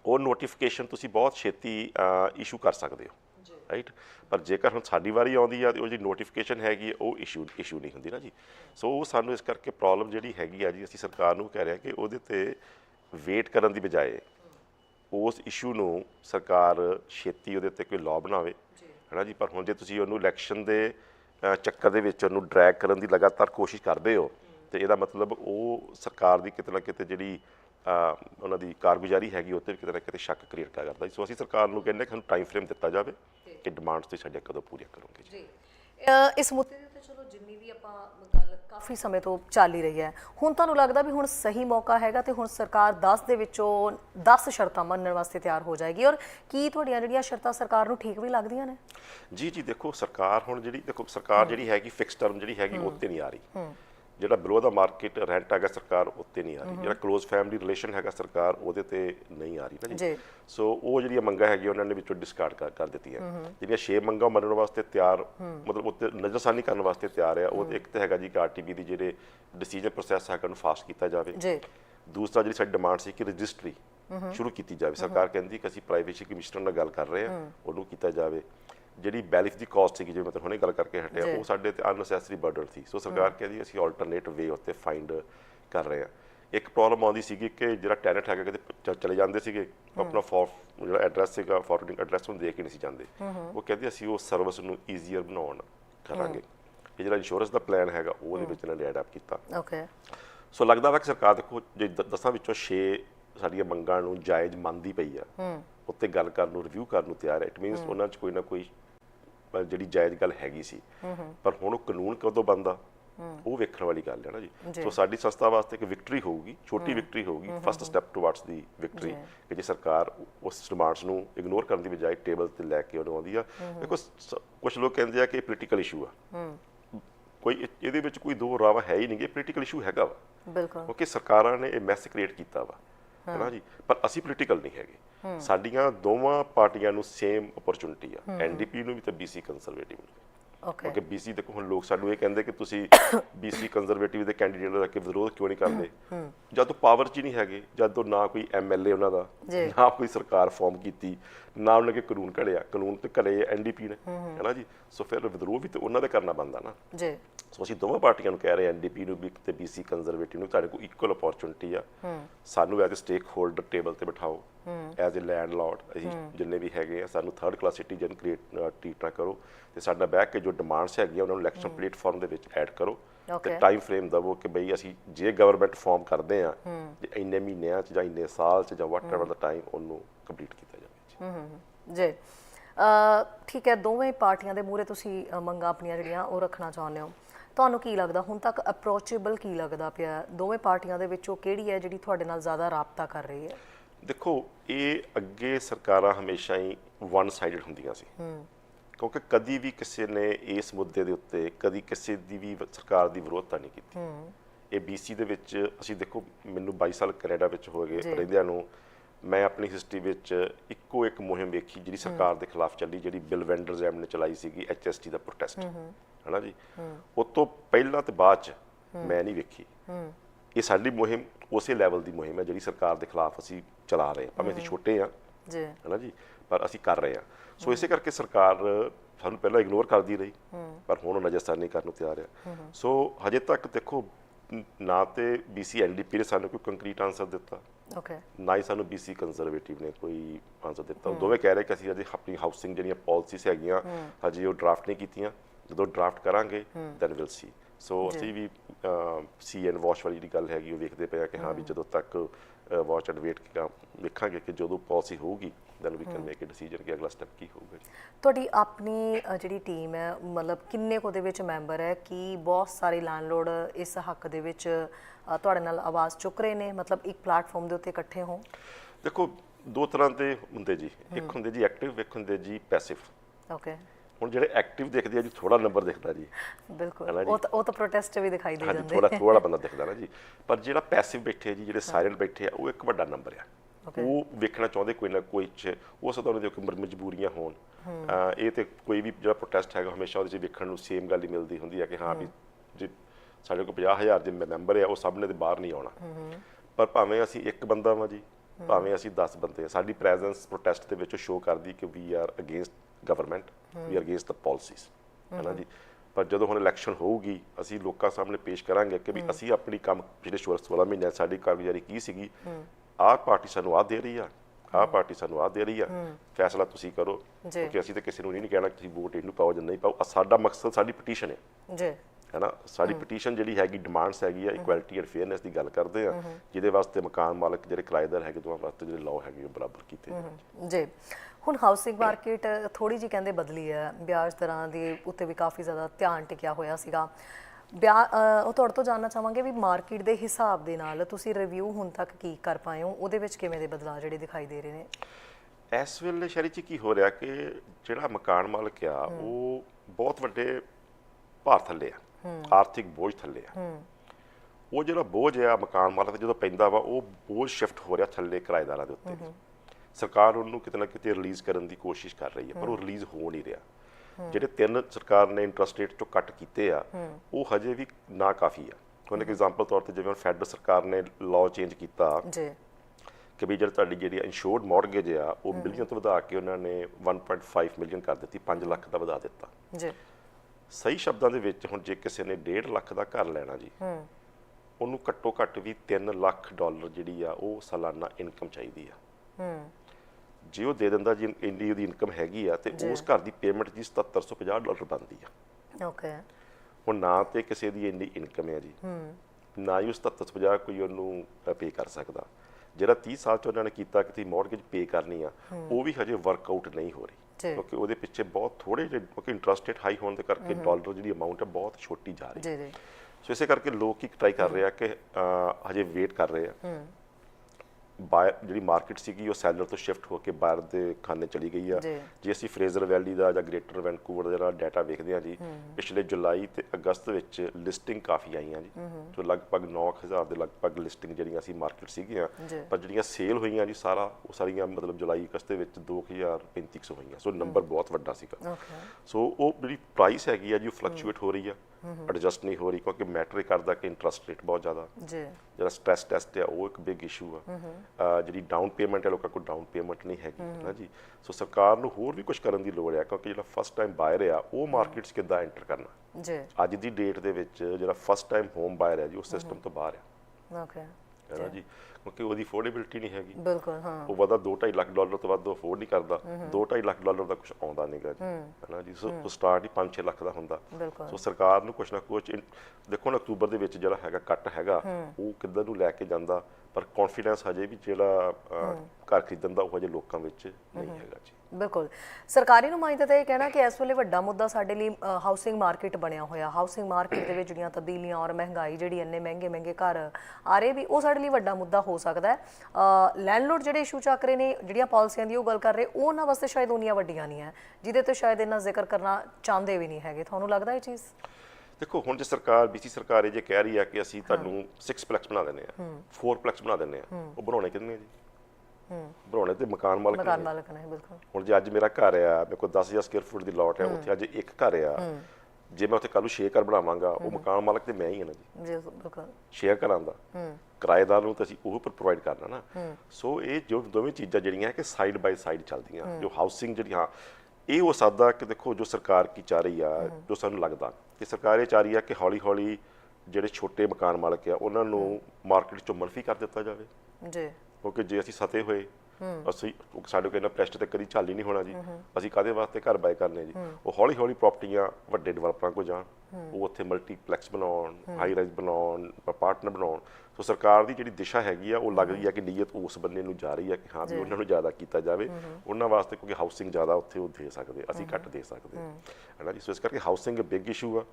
ਉਹ ਨੋਟੀਫਿਕੇਸ਼ਨ ਤੁਸੀਂ ਬਹੁਤ ਛੇਤੀ ਇਸ਼ੂ ਕਰ ਸਕਦੇ ਹੋ। ਰਾਈਟ ਪਰ ਜੇਕਰ ਹੁਣ ਸਾਡੀ ਵਾਰੀ ਆਉਂਦੀ ਆ ਤੇ ਉਹ ਜਿਹੜੀ ਨੋਟੀਫਿਕੇਸ਼ਨ ਹੈਗੀ ਉਹ ਇਸ਼ੂ ਇਸ਼ੂ ਨਹੀਂ ਹੁੰਦੀ ਨਾ ਜੀ। ਸੋ ਉਹ ਸਾਨੂੰ ਇਸ ਕਰਕੇ ਪ੍ਰੋਬਲਮ ਜਿਹੜੀ ਹੈਗੀ ਆ ਜੀ ਅਸੀਂ ਸਰਕਾਰ ਨੂੰ ਕਹਿ ਰਹੇ ਕਿ ਉਹਦੇ ਤੇ ਵੇਟ ਕਰਨ ਦੀ ਬਜਾਏ ਉਸ ਇਸ਼ੂ ਨੂੰ ਸਰਕਾਰ ਛੇਤੀ ਉਹਦੇ ਤੇ ਕੋਈ ਲਾਅ ਬਣਾਵੇ। ਹੈਨਾ ਜੀ? ਪਰ ਹੁਣ ਜੇ ਤੁਸੀਂ ਉਹਨੂੰ ਇਲੈਕਸ਼ਨ ਦੇ ਚੱਕਰ ਦੇ ਵਿੱਚ ਉਹਨੂੰ ਡਰੈਗ ਕਰਨ ਦੀ ਲਗਾਤਾਰ ਕੋਸ਼ਿਸ਼ ਕਰਦੇ ਹੋ ਤੇ ਇਹਦਾ ਮਤਲਬ ਉਹ ਸਰਕਾਰ ਦੀ ਕਿਤੇ ਨਾ ਕਿਤੇ ਜਿਹੜੀ ਉਹਨਾਂ ਦੀ ਕਾਰਗੁਜ਼ਾਰੀ ਹੈਗੀ ਉੱਤੇ ਵੀ ਕਿਤੇ ਨਾ ਕਿਤੇ ਸ਼ੱਕ ਕ੍ਰੀਏਟ ਕਰਦਾ ਸੋ ਅਸੀਂ ਸਰਕਾਰ ਨੂੰ ਕਹਿੰਦੇ ਕਿ ਸਾਨੂੰ ਟਾਈਮ ਫਰੇਮ ਦਿੱਤਾ ਜਾਵੇ। ਕਿ ਡਿਮਾਂਡਸ ਤੁਸੀਂ ਸਾਡੀਆਂ ਕਦੋਂ ਪੂਰੀਆਂ ਕਰੋਗੇ ਜੀ? ਇਸ ਮੁੱਦੇ ਦੇ ਉੱਤੇ ਚਲੋ ਜਿੰਨੀ ਵੀ ਆਪਾਂ ਗੱਲ ਕਾਫੀ ਸਮੇਂ ਤੋਂ ਚੱਲ ਹੀ ਰਹੀ ਹੈ। ਹੁਣ ਤੁਹਾਨੂੰ ਲੱਗਦਾ ਵੀ ਹੁਣ ਸਹੀ ਮੌਕਾ ਹੈਗਾ ਤੇ ਹੁਣ ਸਰਕਾਰ 10 ਦੇ ਵਿੱਚੋਂ 10 ਸ਼ਰਤਾਂ ਮੰਨਣ ਵਾਸਤੇ ਤਿਆਰ ਹੋ ਜਾਏਗੀ ਔਰ ਕੀ ਤੁਹਾਡੀਆਂ ਜਿਹੜੀਆਂ ਸ਼ਰਤਾਂ ਸਰਕਾਰ ਨੂੰ ਠੀਕ ਵੀ ਲੱਗਦੀਆਂ ਨੇ? ਜੀ ਜੀ ਦੇਖੋ ਸਰਕਾਰ ਹੁਣ ਜਿਹੜੀ ਦੇਖੋ ਸਰਕਾਰ ਜਿਹੜੀ ਹੈਗੀ ਫਿਕਸ ਟਰਮ ਜਿਹੜੀ ਹੈਗੀ ਉੱਤੇ ਨਹੀਂ ਆ ਰਹੀ। ਜਿਹੜਾ ਬਿਲੋ ਦਾ ਮਾਰਕੀਟ ਰੈਂਟ ਹੈਗਾ ਸਰਕਾਰ ਉੱਤੇ ਨਹੀਂ ਆ ਰਹੀ। ਜਿਹੜਾ ক্লোਜ਼ ਫੈਮਿਲੀ ਰਿਲੇਸ਼ਨ ਹੈਗਾ ਸਰਕਾਰ ਉਹਦੇ ਤੇ ਨਹੀਂ ਆ ਰਹੀ ਨਾ ਜੀ। ਸੋ ਉਹ ਜਿਹੜੀਆਂ ਮੰਗਾਂ ਹੈਗੀਆਂ ਉਹਨਾਂ ਨੇ ਵਿੱਚੋਂ ਡਿਸਕਾਰਡ ਕਰ ਕਰ ਦਿੱਤੀਆਂ। ਜਿਹੜੀਆਂ ਛੇ ਮੰਗਾਂ ਮੰਨਣ ਵਾਸਤੇ ਤਿਆਰ ਮਤਲਬ ਉੱਤੇ ਨਜ਼ਰਸਾਨੀ ਕਰਨ ਵਾਸਤੇ ਤਿਆਰ ਆ। ਉਹ ਇੱਕ ਤਾਂ ਹੈਗਾ ਜੀ ਕਿ ਆਰਟੀਬੀ ਦੀ ਜਿਹੜੇ ਡਿਸੀਜਨ ਪ੍ਰੋਸੈਸ ਹੈਗਾ ਉਹਨੂੰ ਫਾਸਟ ਕੀਤਾ ਜਾਵੇ। ਜੀ। ਦੂਸਰਾ ਜਿਹੜੀ ਸਾਡੀ ਡਿਮਾਂਡ ਸੀ ਕਿ ਰਜਿਸਟਰੀ ਸ਼ੁਰੂ ਕੀਤੀ ਜਾਵੇ। ਸਰਕਾਰ ਕਹਿੰਦੀ ਕਿ ਅਸੀਂ ਪ੍ਰਾਈਵੇਸੀ ਕਮਿਸ਼ਨਰ ਨਾਲ ਗੱਲ ਕਰ ਰਹੇ ਹਾਂ ਉਹਨੂੰ ਕੀਤਾ ਜਾਵੇ। ਜਿਹੜੀ ਬੈਲਿਫ ਦੀ ਕਾਸਟ ਸੀਗੀ ਜਿਵੇਂ ਮੈਂ ਹੁਣੇ ਗੱਲ ਕਰਕੇ ਹਟਿਆ। ਉਹ ਸਾਡੇ ਤੇ ਅਨਨੈਸੈਸਰੀ ਬਰਡਨ ਸੀ। ਸੋ ਸਰਕਾਰ ਕਹਿੰਦੀ ਅਸੀਂ ਆਲਟਰਨੇਟ ਵੇ ਉੱਤੇ ਫਾਈਂਡ ਕਰ ਰਹੇ ਹਾਂ। ਇੱਕ ਪ੍ਰੋਬਲਮ ਆਉਂਦੀ ਸੀਗੀ ਕਿ ਜਿਹੜਾ ਟੈਨਟ ਹੈਗਾ ਕਿਤੇ ਚਲੇ ਜਾਂਦੇ ਸੀਗੇ ਆਪਣਾ ਫੋਰ ਜਿਹੜਾ ਐਡਰੈਸ ਸੀਗਾ ਫਾਰਵਰਡਿੰਗ ਐਡਰੈਸ ਨੂੰ ਦੇ ਕੇ ਨਹੀਂ ਸੀ ਜਾਂਦੇ। ਉਹ ਕਹਿੰਦੇ ਅਸੀਂ ਉਹ ਸਰਵਿਸ ਨੂੰ ਈਜ਼ੀਅਰ ਬਣਾਉਣ ਕਰਾਂਗੇ। ਇਹ ਜਿਹੜਾ ਇੰਸ਼ੋਰੈਂਸ ਦਾ ਪਲਾਨ ਹੈਗਾ ਉਹਦੇ ਵਿੱਚ ਇਹਨਾਂ ਨੇ ਐਡ ਅਪ ਕੀਤਾ। ਓਕੇ ਸੋ ਲੱਗਦਾ ਵਾ ਕਿ ਸਰਕਾਰ ਦੇਖੋ ਜੇ ਦਸਾਂ ਵਿੱਚੋਂ 6 ਸਾਡੀਆਂ ਮੰਗਾਂ ਨੂੰ ਜਾਇਜ਼ ਮੰਨਦੀ ਪਈ ਆ ਉੱਤੇ ਗੱਲ ਕਰਨ ਨੂੰ ਰਿਵਿਊ ਕਰਨ ਨੂੰ ਤਿਆਰ ਹੈ। ਇਟ ਮੀਨਸ ਉਹਨਾਂ 'ਚ ਕੋਈ ਨਾ ਕੋਈ ਜਿਹੜੀ ਜਾਇਜ਼ ਗੱਲ ਹੈਗੀ ਸੀ। ਪਰ ਹੁਣ ਉਹ ਕਾਨੂੰਨ ਕਦੋਂ ਬਣਦਾ ਉਹ ਵੇਖਣ ਵਾਲੀ ਗੱਲ ਹੈ ਨਾ ਜੀ। ਸੋ ਸਾਡੀ ਸੰਸਥਾ ਵਾਸਤੇ ਇੱਕ ਵਿਕਟਰੀ ਹੋਊਗੀ ਛੋਟੀ ਵਿਕਟਰੀ ਹੋਊਗੀ first step towards the victory ਕਿ ਜੇ ਸਰਕਾਰ ਉਸ ਡਿਮਾਂਡਸ ਨੂੰ ਇਗਨੋਰ ਕਰਨ ਦੀ ਬਜਾਏ ਟੇਬਲ ਤੇ ਲੈ ਕੇ ਉਹਨੂੰ ਆਉਂਦੀ ਆ ਦੇਖੋ ਕੁਝ ਲੋਕ ਕਹਿੰਦੇ ਆ ਕਿ ਪੋਲੀਟੀਕਲ ਇਸ਼ੂ ਆ। ਕੋਈ ਇਹ- ਇਹਦੇ ਵਿੱਚ ਕੋਈ ਦੋ ਰਾਵਾ ਹੈ ਹੀ ਨਹੀਂ ਇਹ ਪੋਲੀਟੀਕਲ ਇਸ਼ੂ ਹੈਗਾ ਵਾ। ਬਿਲਕੁਲ। ਕਿਉਂਕਿ ਸਰਕਾਰਾਂ ਨੇ ਇਹ ਮੈਸ ਕ੍ਰੀਏਟ ਕੀਤਾ ਵਾ। ਹੈਨਾ ਜੀ? ਪਰ ਅਸੀਂ ਪੋਲੀਟੀਕਲ ਨਹੀਂ ਹੈਗੇ। ਸਾਡੀਆਂ ਦੋਵਾਂ ਪਾਰਟੀਆਂ ਨੂੰ ਸੇਮ ਓਪਰਚੁਨਿਟੀ ਆ। ਐਨਡੀਪੀ ਨੂੰ ਵੀ ਤੇ ਬੀਸੀ ਕੰਜ਼ਰਵੇਟਿਵ ਨੂੰ ਵੀ। ਕਿਉਂਕਿ ਬੀਸੀ ਦੇਖੋ ਹੁਣ ਲੋਕ ਸਾਨੂੰ ਇਹ ਕਹਿੰਦੇ ਕਿ ਤੁਸੀਂ ਬੀਸੀ ਕੰਜ਼ਰਵੇਟਿਵ ਦੇ ਕੈਂਡੀਡੇਟ ਦਾ ਕਿ ਵਿਰੋਧ ਕਿਉਂ ਨਹੀਂ ਕਰਦੇ? ਜਦ ਤੋਂ ਪਾਵਰ 'ਚ ਹੀ ਨਹੀਂ ਹੈਗੇ ਜਦ ਤੋਂ ਨਾ ਕੋਈ ਐਮਐਲਏ ਉਹਨਾਂ ਦਾ। ਨਾ ਕੋਈ ਸਰਕਾਰ ਫਾਰਮ ਕੀਤੀ ਨਾ ਉਹਨਾਂ ਕੇ ਕਾਨੂੰਨ ਘੜਿਆ। ਕਾਨੂੰਨ ਤੇ ਘੜੇ ਐਨਡੀਪੀ ਨੇ ਹੈਨਾ ਜੀ? ਸੋ ਫਿਰ ਵਿਦਰੋਹ ਵੀ ਤੇ ਉਹਨਾਂ ਦੇ ਕਰਨਾ ਬੰਦਾ ਨਾ। ਜੀ। ਸੋ ਅਸੀਂ ਦੋਵਾਂ ਪਾਰਟੀਆਂ ਨੂੰ ਕਹਿ ਰਹੇ ਐਨਡੀਪੀ ਨੂੰ ਵੀ ਤੇ ਬੀਸੀ ਕੰਜ਼ਰਵੇਟਿਵ ਨੂੰ ਤੁਹਾਡੇ ਕੋਲ ਇਕੁਅਲ ਅਪੋਰਚੁਨਿਟੀ ਆ। ਸਾਨੂੰ ਐਜ਼ ਸਟੇਕ ਹੋਲਡਰ ਟੇਬਲ ਤੇ ਬਿਠਾਓ। ਐਜ਼ ਅ ਲੈਂਡਲਾਰਡ ਅਸੀਂ ਜਿੰਨੇ ਵੀ ਹੈਗੇ ਆ ਸਾਨੂੰ third class citizen create treat ਨਾ ਕਰੋ ਤੇ ਸਾਡਾ ਬੈਕ ਕੇ ਜੋ ਡਿਮਾਂਡਸ ਹੈਗੀਆਂ ਉਹਨਾਂ ਨੂੰ ਇਲੈਕਸ਼ਨ ਪਲੇਟਫਾਰਮ ਦੇ ਵਿੱਚ ਐਡ ਕਰੋ ਤੇ. ਟਾਈਮ ਫਰੇਮ ਦਵੋ ਕਿ ਬਈ ਅਸੀਂ ਜੇ ਗਵਰਨਮੈਂਟ ਫਾਰਮ ਕਰਦੇ ਆ ਜੇ ਇੰਨੇ ਮਹੀਨਿਆਂ ਚ ਜਾਂ ਇੰਨੇ ਸਾਲ ਚ ਜਾਂ ਵਾਟ ਐਵਰ ਦਾ ਟਾਈਮ ਉਹਨੂੰ ਕੰਪਲੀਟ ਕੀਤਾ ਜਾਵੇ। ਜੀ ਜੀ। ਅ ਠੀਕ ਹੈ ਦੋਵੇਂ ਪਾਰਟੀਆਂ ਦੇ ਮੂਹਰੇ ਤੁਸੀਂ ਮੰਗਾਂ ਆਪਣੀਆਂ ਜਿਹੜੀਆਂ ਉਹ ਰੱਖਣਾ ਚਾਹੁੰਦੇ ਹੋ। ਤੁਹਾਨੂੰ ਕੀ ਲੱਗਦਾ ਹੁਣ ਤੱਕ ਅਪਰੋਚੇਬਲ ਕੀ ਲੱਗਦਾ ਪਿਆ? ਦੋਵੇਂ ਪਾਰਟੀਆਂ ਦੇ ਵਿੱਚੋਂ ਕਿਹੜੀ ਹੈ ਜਿਹੜੀ ਤੁਹਾਡੇ ਨਾਲ ਜ਼ਿਆਦਾ ਰਾਬਤਾ ਕਰ ਰਹੀ ਹੈ? ਦੇਖੋ ਇਹ ਅੱਗੇ ਸਰਕਾਰਾਂ ਹਮੇਸ਼ਾ ਹੀ ਵਨ ਸਾਈਡਡ ਹੁੰਦੀਆਂ ਸੀ। ਕਿਉਂਕਿ ਕਦੀ ਵੀ ਕਿਸੇ ਨੇ ਇਸ ਮੁੱਦੇ ਦੇ ਉੱਤੇ ਕਦੀ ਕਿਸੇ ਦੀ ਵੀ ਸਰਕਾਰ ਦੀ ਵਿਰੋਧਤਾ ਨਹੀਂ ਕੀਤੀ। ਇਹ ਬੀਸੀ ਦੇ ਵਿੱਚ ਅਸੀਂ ਦੇਖੋ ਮੈਨੂੰ 22 ਸਾਲ ਕੈਨੇਡਾ ਵਿੱਚ ਹੋ ਗਏ। ਰਹਿੰਦਿਆਂ ਨੂੰ। ਮੈਂ ਆਪਣੀ ਹਿਸਟਰੀ ਵਿੱਚ ਇੱਕੋ ਇੱਕ ਮੁਹਿੰਮ ਵੇਖੀ ਜਿਹੜੀ ਸਰਕਾਰ ਦੇ ਖਿਲਾਫ ਚੱਲੀ ਜਿਹੜੀ ਬਿਲ ਵੈਂਡਰਜ਼ ਐਮ ਨੇ ਚਲਾਈ ਸੀਗੀ ਐਚਐਸਟੀ ਦਾ ਪ੍ਰੋਟੈਸਟ ਹੈਨਾ ਜੀ? ਉਸ ਤੋਂ ਪਹਿਲਾਂ ਤੇ ਬਾਅਦ ਚ ਮੈਂ ਨਹੀਂ ਵੇਖੀ। ਇਹ ਸਾਡੀ ਮੁਹਿੰਮ ਉਸੇ ਲੈਵਲ ਦੀ ਮੁਹਿੰਮ ਹੈ ਜਿਹੜੀ ਸਰਕਾਰ ਦੇ ਖਿਲਾਫ ਅਸੀਂ ਚਲਾ ਰਹੇ ਹਾਂ। ਭਾਵੇਂ ਅਸੀਂ ਛੋਟੇ ਆ ਜੀ। ਹੈਨਾ ਜੀ? ਪਰ ਅਸੀਂ ਕਰ ਰਹੇ ਹਾਂ। ਸੋ ਇਸੇ ਕਰਕੇ ਸਰਕਾਰ ਸਾਨੂੰ ਪਹਿਲਾਂ ਇਗਨੋਰ ਕਰਦੀ ਰਹੀ। ਪਰ ਹੁਣ ਨਜ਼ਰਸਾਨੀ ਕਰਨ ਨੂੰ ਤਿਆਰ ਆ ਸੋ ਹਜੇ ਤੱਕ ਦੇਖੋ ਨ- ਤੇ ਬੀਸੀ ਐਨਡੀਪੀ ਨੇ ਸਾਨੂੰ ਕੋਈ ਕੰਕਰੀਟ ਆਨਸਰ ਦਿੱਤਾ। ਓਕੇ ਨਾ ਹੀ ਸਾਨੂੰ ਬੀਸੀ ਕੰਜ਼ਰਵੇਟਿਵ ਨੇ ਕੋਈ ਆਨਸਰ ਦਿੱਤਾ। ਦੋਵੇਂ ਕਹਿ ਰਹੇ ਕਿ ਅਸੀਂ ਅਜੇ ਆਪਣੀ ਹਾਊਸਿੰਗ ਜਿਹੜੀਆਂ ਪਾਲਿਸੀਜ਼ ਹੈਗੀਆਂ ਹਜੇ ਉਹ ਡਰਾਫਟ ਨਹੀਂ ਕੀਤੀਆਂ। ਜਦੋਂ ਡਰਾਫਟ ਕਰਾਂਗੇ ਦੈਨ ਵਿਲ ਸੀ ਸੋ ਅਸੀਂ ਵੀ ਸੀ ਐਂਡ ਵਾਚ ਵਾਲੀ ਜਿਹੜੀ ਗੱਲ ਹੈਗੀ ਉਹ ਵੇਖਦੇ ਪਏ ਆ ਕਿ ਹਾਂ ਵੀ ਜਦੋਂ ਤੱਕ ਵਾਚ ਐਂਡ ਵੇਟ ਵੇਖਾਂਗੇ ਕਿ ਜਦੋਂ ਪਾਲਿਸੀ ਹੋਊਗੀ then we can make a decision ਕਿ ਅਗਲਾ ਸਟੈਪ ਕੀ ਹੋਊਗਾ ਜੀ। ਤੁਹਾਡੀ ਆਪਣੀ ਜਿਹੜੀ ਟੀਮ ਹੈ ਮਤਲਬ ਕਿੰਨੇ ਕੁ ਦੇ ਵਿੱਚ ਮੈਂਬਰ ਹੈ ਕੀ ਬਹੁਤ ਸਾਰੇ ਲੈਂਡਲੋਰਡ ਇਸ ਹੱਕ ਦੇ ਵਿੱਚ ਤੁਹਾਡੇ ਨਾਲ ਆਵਾਜ਼ ਚੁੱਕ ਰਹੇ ਨੇ? ਮਤਲਬ ਇੱਕ ਪਲੇਟਫਾਰਮ ਦੇ ਉੱਤੇ ਇਕੱਠੇ ਹੋ ਦੇਖੋ ਦੋ ਤਰ੍ਹਾਂ ਦੇ ਹੁੰਦੇ ਜੀ। ਇੱਕ ਹੁੰਦੇ ਜੀ ਐਕਟਿਵ ਇੱਕ ਹੁੰਦੇ ਜੀ ਪੈਸਿਵ ਓਕੇ ਹੁਣ ਜਿਹੜੇ ਐਕਟਿਵ ਦਿਖਦੇ ਆ ਜੀ ਥੋੜਾ ਨੰਬਰ ਦਿਖਦਾ ਜੀ। ਬਿਲਕੁਲ। ਹੈ? ਉਹ ਤਾਂ ਉਹ ਤਾਂ ਪ੍ਰੋਟੈਸਟ ਵੀ ਦਿਖਾਈ ਦੇ ਹਾਂਜੀ ਜਾਂਦੇ। ਥੋੜਾ ਥੋੜਾ ਬੰਦਾ ਦਿਖਦਾ ਨਾ ਜੀ। ਪਰ ਜਿਹੜਾ ਪੈਸਿਵ ਬੈਠੇ ਆ ਜੀ ਜਿਹੜੇ ਸਾਇਲੈਂਟ ਬੈਠੇ ਆ ਉਹ ਇੱਕ ਵੱਡਾ ਨੰਬਰ ਆ. ਉਹ ਵੇਖਣਾ ਚਾਹੁੰਦੇ ਕੋਈ ਨਾ ਕੋਈ ਚ ਉਹ ਸਦਾ ਉਹਨਾਂ ਦੇ ਕੋਈ ਮਜਬੂਰੀਆਂ ਹੋਣ। ਇਹ ਤੇ ਕੋਈ ਵੀ ਜਿਹੜਾ ਪ੍ਰੋਟੈਸਟ ਹੈਗਾ ਹਮੇਸ਼ਾ ਉਹਦੇ ਚ ਵੇਖਣ ਨੂੰ ਸੇਮ ਗੱਲ ਹੀ ਮਿਲਦੀ ਹੁੰਦੀ ਹੈ ਕਿ ਹਾਂ ਵੀ ਜੇ ਸਾਡੇ ਕੋਲ 50000 ਦੇ ਮੈਂਬਰ ਆ ਉਹ ਸਭ ਨੇ ਤੇ ਬਾਹਰ ਨਹੀਂ ਆਉਣਾ। ਪਰ ਭਾਵੇਂ ਅਸੀਂ ਇੱਕ ਬੰਦਾ ਵਾਂ ਜੀ ਭਾਵੇਂ ਅਸੀਂ 10 ਬੰਦੇ ਆ ਸਾਡੀ ਪ੍ਰੈਜ਼ੈਂਸ ਪ੍ਰੋਟੈਸਟ ਦੇ ਵਿੱਚ ਸ਼ੋ ਕਰਦੀ ਕਿ we are against government we are against the policies ਹੈ ਨਾ ਜੀ? ਪਰ ਜਦੋਂ ਹੁਣ ਇਲੈਕਸ਼ਨ ਹੋਊਗੀ ਅਸੀਂ ਲੋਕਾਂ ਸਾਹਮਣੇ ਪੇਸ਼ ਕਰਾਂਗੇ ਕਿ ਵੀ ਅਸੀਂ ਆਪਣੀ ਕੰਮ ਜਿਹੜੇ 16 ਮਹੀਨਿਆਂ 'ਚ ਸਾਡੀ ਕਾਰਗੁਜ਼ਾਰੀ ਕੀ ਸੀਗੀ? ਆਹ ਪਾਰਟੀ ਸਾਨੂੰ ਆਹ ਦੇ ਰਹੀ ਆ ਆਹ ਪਾਰਟੀ ਸਾਨੂੰ ਆਹ ਦੇ ਰਹੀ ਆ। ਫੈਸਲਾ ਤੁਸੀਂ ਕਰੋ। ਕਿਉਂਕਿ ਅਸੀਂ ਤਾਂ ਕਿਸੇ ਨੂੰ ਨਹੀਂ ਕਹਿਣਾ ਕਿ ਤੁਸੀਂ ਵੋਟ ਇਹਨੂੰ ਪਾਓ ਜਾਂ ਨਹੀਂ ਪਾਓ। ਸਾਡਾ ਮਕਸਦ ਸਾਡੀ ਪਟੀਸ਼ਨ ਹੈ। ਜੀ। ਹੈ ਨਾ ਸਾਡੀ ਪਟੀਸ਼ਨ ਜਿਹੜੀ ਹੈਗੀ ਡਿਮਾਂਡਸ ਹੈਗੀ ਆ ਇਕੁਐਲਿਟੀ ਐਂਡ ਫੇਅਰਨੈਸ ਦੀ ਗੱਲ ਕਰਦੇ ਆ। ਜਿਹਦੇ ਵਾਸਤੇ ਮਕਾਨ ਮਾਲਕ ਜਿਹੜੇ ਕਿਰਾਏਦਾਰ ਹੈਗੇ ਦੋਵਾਂ ਵਾਸਤੇ ਜਿਹੜੇ ਲਾਅ ਹੈਗੇ ਉਹ ਬਰਾਬਰ ਕੀਤੇ ਜੀ। ਹੁਣ ਹਾਊਸਿੰਗ ਮਾਰਕੀਟ ਥੋੜੀ ਜੀ ਕਹਿੰਦੇ ਬਦਲੀ ਹੈ। ਵਿਆਜ ਦਰਾਂ ਦੇ ਉੱਤੇ ਵੀ ਕਾਫੀ ਜ਼ਿਆਦਾ ਧਿਆਨ ਟਿਕਿਆ ਹੋਇਆ ਸੀਗਾ। ਉਹ ਤੁਹਾਡੇ ਤੋਂ ਜਾਨਣਾ ਚਾਹਾਂਗੇ ਵੀ ਮਾਰਕੀਟ ਦੇ ਹਿਸਾਬ ਦੇ ਨਾਲ ਤੁਸੀਂ ਰਿਵਿਊ ਹੁਣ ਤੱਕ ਕੀ ਕਰ ਪਾਏ ਹੋ? ਉਹਦੇ ਵਿੱਚ ਕਿਵੇਂ ਦੇ ਬਦਲਾਅ ਜਿਹੜੇ ਦਿਖਾਈ ਦੇ ਰਹੇ ਨੇ? ਇਸ ਵੇਲੇ ਸ਼ਹਿਰੀ ਚ ਕੀ ਹੋ ਰਿਹਾ ਕਿ ਜਿਹੜਾ ਮਕਾਨ ਮਾਲਕ ਆ ਉਹ ਬਹੁਤ ਵੱਡੇ ਭਾਰ ਥੱਲੇ ਆ। ਆਰਥਿਕ ਬੋਝ ਥੱਲੇ ਆ। ਉਹ ਜਿਹੜਾ ਬੋਝ ਆ ਮਕਾਨ ਮਾਲਕ ਤੇ ਜਦੋਂ ਪੈਂਦਾ ਵਾ ਉਹ ਬੋਝ ਸ਼ਿਫਟ ਹੋ ਰਿਹਾ ਥੱਲੇ ਕਿਰਾਏਦਾਰਾਂ ਦੇ ਉੱਤੇ। ਸਰਕਾਰ ਉਹਨੂੰ ਕਿਤੇ ਨਾ ਕਿਤੇ ਰਿਲੀਜ਼ ਕਰਨ ਦੀ ਕੋਸ਼ਿਸ਼ ਕਰ ਰਹੀ ਹੈ ਪਰ ਉਹ ਰਿਲੀਜ਼ ਹੋ ਨਹੀਂ ਰਿਹਾ। ਜਿਹੜੇ ਤਿੰਨ ਸਰਕਾਰ ਨੇ ਇੰਟਰਸਟ ਰੇਟ ਚੋਂ ਕੱਟ ਕੀਤੇ ਆ ਉਹ ਹਜੇ ਵੀ ਨਾ ਕਾਫੀ ਆ। ਹੁਣ ਇੱਕ ਐਗਜ਼ਾਮਪਲ ਤੌਰ ਤੇ ਜਿਵੇਂ ਫੈਡਰਲ ਸਰਕਾਰ ਨੇ ਲਾਅ ਚੇਂਜ ਕੀਤਾ। ਜੀ। ਕਿ ਵੀ ਜਿਹੜੀ ਤੁਹਾਡੀ ਜਿਹੜੀ ਇਨਸ਼ੋਰਡ ਮਾਰਗੇਜ ਆ ਉਹ ਮਿਲੀਅਨ ਤੋਂ ਵਧਾ ਕੇ ਉਹਨਾਂ ਨੇ 1.5 ਮਿਲੀਅਨ ਕਰ ਦਿੱਤੀ 5 ਲੱਖ ਦਾ ਵਧਾ ਦਿੱਤਾ। ਜੀ। ਸਹੀ ਸ਼ਬਦਾਂ ਦੇ ਵਿੱਚ ਹੁਣ ਜੇ ਕਿਸੇ ਨੇ 1.5 ਲੱਖ ਦਾ ਘਰ ਲੈਣਾ ਜੀ ਉਹਨੂੰ ਘੱਟੋ ਘੱਟ ਵੀ 3 ਲੱਖ ਡਾਲਰ ਜਿਹੜੀ ਆ ਉਹ ਸਾਲਾਨਾ ਇਨਕਮ ਚਾਹੀਦੀ ਆ। ਹੂੰ। ਜੇ ਉਹ ਦੇ ਦਿੰਦਾ ਜੀ ਇੰਨੀ ਉਹਦੀ ਇਨਕਮ ਹੈਗੀ ਆ ਤੇ ਉਸ ਘਰ ਦੀ ਪੇਮੈਂਟ ਜੀ 7750 ਡਾਲਰ ਬਣਦੀ ਆ। ਓਕੇ। ਹੁਣ ਨਾ ਤੇ ਕਿਸੇ ਦੀ ਇੰਨੀ ਇਨਕਮ ਹੈ ਜੀ। ਨਾ ਹੀ ਉਸ 7750 ਕੋਈ ਉਹਨੂੰ ਪੇ ਕਰ ਸਕਦਾ। ਜਿਹੜਾ 30 ਸਾਲ ਚ ਉਹਨਾਂ ਨੇ ਕੀਤਾ ਕਿ ਤੁਸੀਂ ਮਾਰਗੇਜ ਪੇ ਕਰਨੀ ਆ ਉਹ ਵੀ ਹਜੇ ਵਰਕਆਊਟ ਨਹੀਂ ਹੋ ਰਹੀ। ਕਿਉਂਕਿ ਉਹਦੇ ਪਿੱਛੇ ਬਹੁਤ ਥੋੜੇ ਜਿਹੇ ਕਿਉਂਕਿ ਇੰਟਰਸਟ ਰੇਟ ਹਾਈ ਹੋਣ ਦੇ ਕਰਕੇ ਡਾਲਰ ਜਿਹੜੀ ਅਮਾਉਂਟ ਹੈ ਬਹੁਤ ਛੋਟੀ ਜਾ ਰਹੀ। ਹੈ ਜੀ ਜੀ। ਸੋ ਇਸੇ ਕਰਕੇ ਲੋਕ ਕੀ ਟਰਾਈ ਕਰ ਰਹੇ ਆ ਕਿ ਹਜੇ ਵੇਟ ਕਰ ਰਹੇ ਆ। ਬਾਇਰ ਜਿਹੜੀ ਮਾਰਕੀਟ ਸੀਗੀ ਉਹ ਸੈਲਰ ਤੋਂ ਸ਼ਿਫਟ ਹੋ ਕੇ ਬਾਇਰ ਦੇ ਖਾਨੇ ਚਲੀ ਗਈ ਆ। ਜੀ। ਅਸੀਂ ਫਰੇਜ਼ਰ ਵੈਲੀ ਦਾ ਜਾਂ ਗ੍ਰੇਟਰ ਵੈਨਕੂਵਰ ਦਾ ਜਿਹੜਾ ਡਾਟਾ ਵੇਖਦੇ ਆ ਜੀ ਪਿਛਲੇ ਜੁਲਾਈ ਤੇ ਅਗਸਤ ਵਿੱਚ ਲਿਸਟਿੰਗ ਕਾਫੀ ਆਈਆਂ ਜੀ। ਜੋ ਲਗਭਗ 9000 ਦੇ ਲਗਭਗ ਲਿਸਟਿੰਗ ਜਿਹੜੀਆਂ ਸੀ ਮਾਰਕੀਟ ਸੀਗੀਆਂ। ਪਰ ਜਿਹੜੀਆਂ ਸੇਲ ਹੋਈਆਂ ਜੀ ਸਾਰਾ ਉਹ ਸਾਰੀਆਂ ਮਤਲਬ ਜੁਲਾਈ ਅਗਸਤ ਦੇ ਵਿੱਚ 2350 ਹੋਈਆਂ। ਸੋ ਨੰਬਰ ਬਹੁਤ ਵੱਡਾ ਸੀਗਾ। ਸੋ ਉਹ ਜਿਹੜੀ ਪ੍ਰਾਈਸ ਹੈਗੀ ਆ ਜੀ ਉਹ ਫਲਕਚੁਏਟ ਹੋ ਰਹੀ ਆ। ਐਡਜਸਟ ਨਹੀਂ ਹੋ ਰਹੀ ਕਿਉਂਕਿ ਮੈਟਰ ਕਰਦਾ ਕਿ ਇੰਟਰਸਟ ਰੇਟ ਬਹੁਤ ਜ਼ਿਆਦਾ। ਜੀ। ਜਿਹੜਾ ਸਟ੍ਰੈਸ ਟੈਸਟ ਹੈ ਉਹ ਇੱਕ ਬਿਗ ਇਸ਼ੂ ਆ। ਜਿਹੜੀ ਡਾਊਨ ਪੇਮੈਂਟ ਹੈ ਲੋਕਾਂ ਕੋਲ ਡਾਊਨ ਪੇਮੈਂਟ ਨਹੀਂ ਹੈਗੀ ਹੈ ਨਾ ਜੀ? ਸੋ ਸਰਕਾਰ ਨੂੰ ਹੋਰ ਵੀ ਕੁਝ ਕਰਨ ਦੀ ਲੋੜ ਹੈ ਕਿਉਂਕਿ ਜਿਹੜਾ ਫਸਟ ਟਾਈਮ ਬਾਇਰ ਆ ਉਹ ਮਾਰਕੀਟਸ ਕਿੱਦਾਂ ਐਂਟਰ ਕਰਨਾ? ਜੀ। ਅੱਜ ਦੀ ਡੇਟ ਦੇ ਵਿੱਚ ਜਿਹੜਾ ਫਸਟ ਟਾਈਮ ਹੋਮ ਬਾਇਰ ਹੈ ਜੀ ਉਹ ਸਿਸਟਮ ਤੋਂ ਬਾਹਰ ਆ। ਓਕੇ ਹੈ ਨਾ ਜੀ। ਕਿਉਂਕਿ ਉਹਦੀ ਅਫੋਰਡੇਬਿਲਟੀ ਨਹੀਂ ਹੈਗੀ। ਬਿਲਕੁਲ ਹਾਂ। ਉਹ ਵਧਾ 2.5 ਲੱਖ ਡਾਲਰ ਤੋਂ ਵੱਧ ਅਫੋਰਡ ਨਹੀਂ ਕਰਦਾ। 2.5 ਲੱਖ ਡਾਲਰ ਦਾ ਕੁਝ ਆਉਂਦਾ ਨਹੀਂਗਾ ਜੀ। ਹੈ। ਨਾ ਜੀ। ਸੋ ਉਹ ਸਟਾਰਟ ਹੀ 5-6 ਲੱਖ ਦਾ ਹੁੰਦਾ। ਸੋ ਸਰਕਾਰ ਨੂੰ ਕੁਛ ਨਾ ਇਨ- ਦੇਖੋ ਨਾ ਅਕਤੂਬਰ ਦੇ ਵਿੱਚ ਜਿਹੜਾ ਹੈਗਾ ਕੱਟ ਹੈਗਾ ਉਹ ਕਿੱਧਰ ਨੂੰ ਲੈ ਕੇ ਜਾਂਦਾ? ਪਰ ਕੌਨਫੀਡੈਂਸ ਹਜੇ ਵੀ ਜਿਹੜਾ ਘਰ ਖਰੀਦਣ ਦਾ ਉਹ ਹਜੇ ਲੋਕਾਂ ਵਿੱਚ ਨਹੀਂ ਹੈਗਾ ਜੀ। ਬਿਲਕੁਲ। ਸਰਕਾਰੀ ਨੁਮਾਇੰਦੇ ਤਾਂ ਇਹ ਕਹਿਣਾ ਕਿ ਇਸ ਵੇਲੇ ਵੱਡਾ ਮੁੱਦਾ ਸਾਡੇ ਲਈ ਹਾਊਸਿੰਗ ਮਾਰਕੀਟ ਬਣਿਆ ਹੋਇਆ। ਹਾਊਸਿੰਗ ਮਾਰਕੀਟ ਦੇ ਵਿੱਚ ਜਿਹੜੀਆਂ ਤਬਦੀਲੀਆਂ ਔਰ ਮਹਿੰਗਾਈ ਜਿਹੜੀ ਇੰਨੇ ਮਹਿੰਗੇ ਮਹਿੰਗੇ ਘਰ ਆ ਰਹੇ ਵੀ ਉਹ ਸਾਡੇ ਲਈ ਵੱਡਾ ਮੁੱਦਾ ਹੋ ਸਕਦਾ ਹੈ। ਲੈਂਡਲੋਰਡ ਜਿਹੜੇ ਇਸ਼ੂ ਚੱਕ ਰਹੇ ਨੇ ਜਿਹੜੀਆਂ ਪਾਲਿਸੀਆਂ ਦੀ ਉਹ ਗੱਲ ਕਰ ਰਹੇ ਉਹ ਉਹਨਾਂ ਵਾਸਤੇ ਸ਼ਾਇਦ ਉਨੀਆਂ ਵੱਡੀਆਂ ਨਹੀਂ ਹੈ ਜਿਹਦੇ ਤੇ ਸ਼ਾਇਦ ਇਹਨਾਂ ਜ਼ਿਕਰ ਕਰਨਾ ਚਾਹੁੰਦੇ ਵੀ ਨਹੀਂ ਹੈਗੇ। ਤੁਹਾਨੂੰ ਲੱਗਦਾ ਇਹ ਚੀਜ਼? ਦੇਖੋ ਹੁਣ ਜੇ ਸਰਕਾਰ ਬੀਸੀ ਸਰਕਾਰ ਇਹ ਜੇ ਕਹਿ ਰਹੀ ਆ ਕਿ ਅਸੀਂ ਤੁਹਾਨੂੰ 6 ਪਲੈਕਸ ਬਣਾ ਦਿੰਦੇ ਆ 4 ਪਲੈਕਸ ਬਣਾ ਦਿੰਦੇ ਆ ਉਹ ਬਣਾਉਣੇ ਕਿੰਨੇ ਆ ਜੀ? ਬਣਾਉਣੇ ਤੇ ਮਕਾਨ ਮਾਲਕ ਮਕਾਨ ਮਾਲਕ ਨੇ ਬਿਲਕੁਲ। ਹੁਣ ਜੇ ਅੱਜ ਮੇਰਾ ਘਰ ਆ ਮੇਰੇ ਕੋਲ 10000 ਸਕੁਅਰ ਫੁੱਟ ਦੀ ਲੋਟ ਹੈ। ਉੱਥੇ ਅੱਜ ਇੱਕ ਘਰ ਆ ਜੇ ਮੈਂ ਉੱਥੇ ਕੱਲ ਨੂੰ 6 ਘਰ ਬਣਾਵਾਂਗਾ ਉਹ ਮਕਾਨ ਮਾਲਕ ਤੇ ਮੈਂ ਹੀ ਹਾਂ ਨਾ ਜੀ। ਜੀ ਬਿਲਕੁਲ। ਸ਼ੇਅਰ ਘਰਾਂ ਦਾ। ਕਿਰਾਏਦਾਰ ਨੂੰ ਤਾਂ ਅਸੀਂ ਉਹ ਪਰ ਪ੍ਰੋਵਾਈਡ ਕਰਨਾ ਨਾ। ਸੋ ਇਹ ਜੋ ਦੋਵੇਂ ਚੀਜ਼ਾਂ ਜਿਹੜੀਆਂ ਹੈ ਕਿ ਸਾਈਡ ਬਾਈ ਸਾਈਡ ਚੱਲਦੀਆਂ ਜੋ ਹਾਊਸਿੰਗ ਜਿਹੜੀ ਹਾਂ ਇਹ ਹੋ ਸਕਦਾ ਕਿ ਦੇਖੋ ਜੋ ਸਰਕਾਰ ਕੀ ਚਾਹ ਰਹੀ ਆ ਜੋ ਸਾਨੂੰ ਲੱਗਦਾ। ਕਿ ਸਰਕਾਰ ਇਹ ਚਾਹ ਰਹੀ ਆ ਕਿ ਹੌਲੀ ਹੌਲੀ ਜਿਹੜੇ ਛੋਟੇ ਮਕਾਨ ਮਾਲਕ ਆ ਉਹਨਾਂ ਨੂੰ ਮਾਰਕੀਟ ਚੋਂ ਮਨਫੀ ਕਰ ਦਿੱਤਾ ਜਾਵੇ। ਜੀ। ਕਿਉਂਕਿ ਜੇ ਅਸੀਂ ਸਤੇ ਹੋਏ ਅਸੀਂ ਸਾਡੇ ਕੋਲ ਇਹਨਾਂ ਪ੍ਰੈਸਟ ਤੇ ਕਦੀ ਝੱਲ ਹੀ ਨਹੀਂ ਹੋਣਾ ਜੀ। ਅਸੀਂ ਕਾਦੇ ਵਾਸਤੇ ਘਰ ਬਾਏ ਕਰਨੇ ਜੀ? ਉਹ ਹੌਲੀ ਹੌਲੀ ਪ੍ਰਾਪਰਟੀਆਂ ਵੱਡੇ ਡਿਵੈਲਪਰਾਂ ਕੋਲ ਜਾਣ। ਉਹ ਉੱਥੇ ਮਲਟੀਪਲੈਕਸ ਬਣਾਉਣ ਹਾਈ ਰਾਈਜ਼ ਬਣਾਉਣ ਅਪਾਰਟਮੈਂਟ ਬਣਾਉਣ। ਸੋ ਸਰਕਾਰ ਦੀ ਜਿਹੜੀ ਦਿਸ਼ਾ ਹੈਗੀ ਆ ਉਹ ਲੱਗ ਰਹੀ ਆ ਕਿ ਨੀਅਤ ਉਸ ਬੰਨੇ ਨੂੰ ਜਾ ਰਹੀ ਆ ਕਿ ਹਾਂ ਵੀ ਉਹਨਾਂ ਨੂੰ ਜ਼ਿਆਦਾ ਕੀਤਾ ਜਾਵੇ। ਉਹਨਾਂ ਵਾਸਤੇ ਕਿਉਂਕਿ ਹਾਊਸਿੰਗ ਜ਼ਿਆਦਾ ਉੱਥੇ ਉਹ ਦੇ ਸਕਦੇ ਅਸੀਂ ਘੱਟ ਦੇ ਸਕਦੇ। ਹੈ। ਨਾ ਜੀ ਸੋ ਇਸ ਕਰਕੇ ਹਾਊਸਿੰਗ ਬਿਗ ਇਸ਼ੂ ਆ।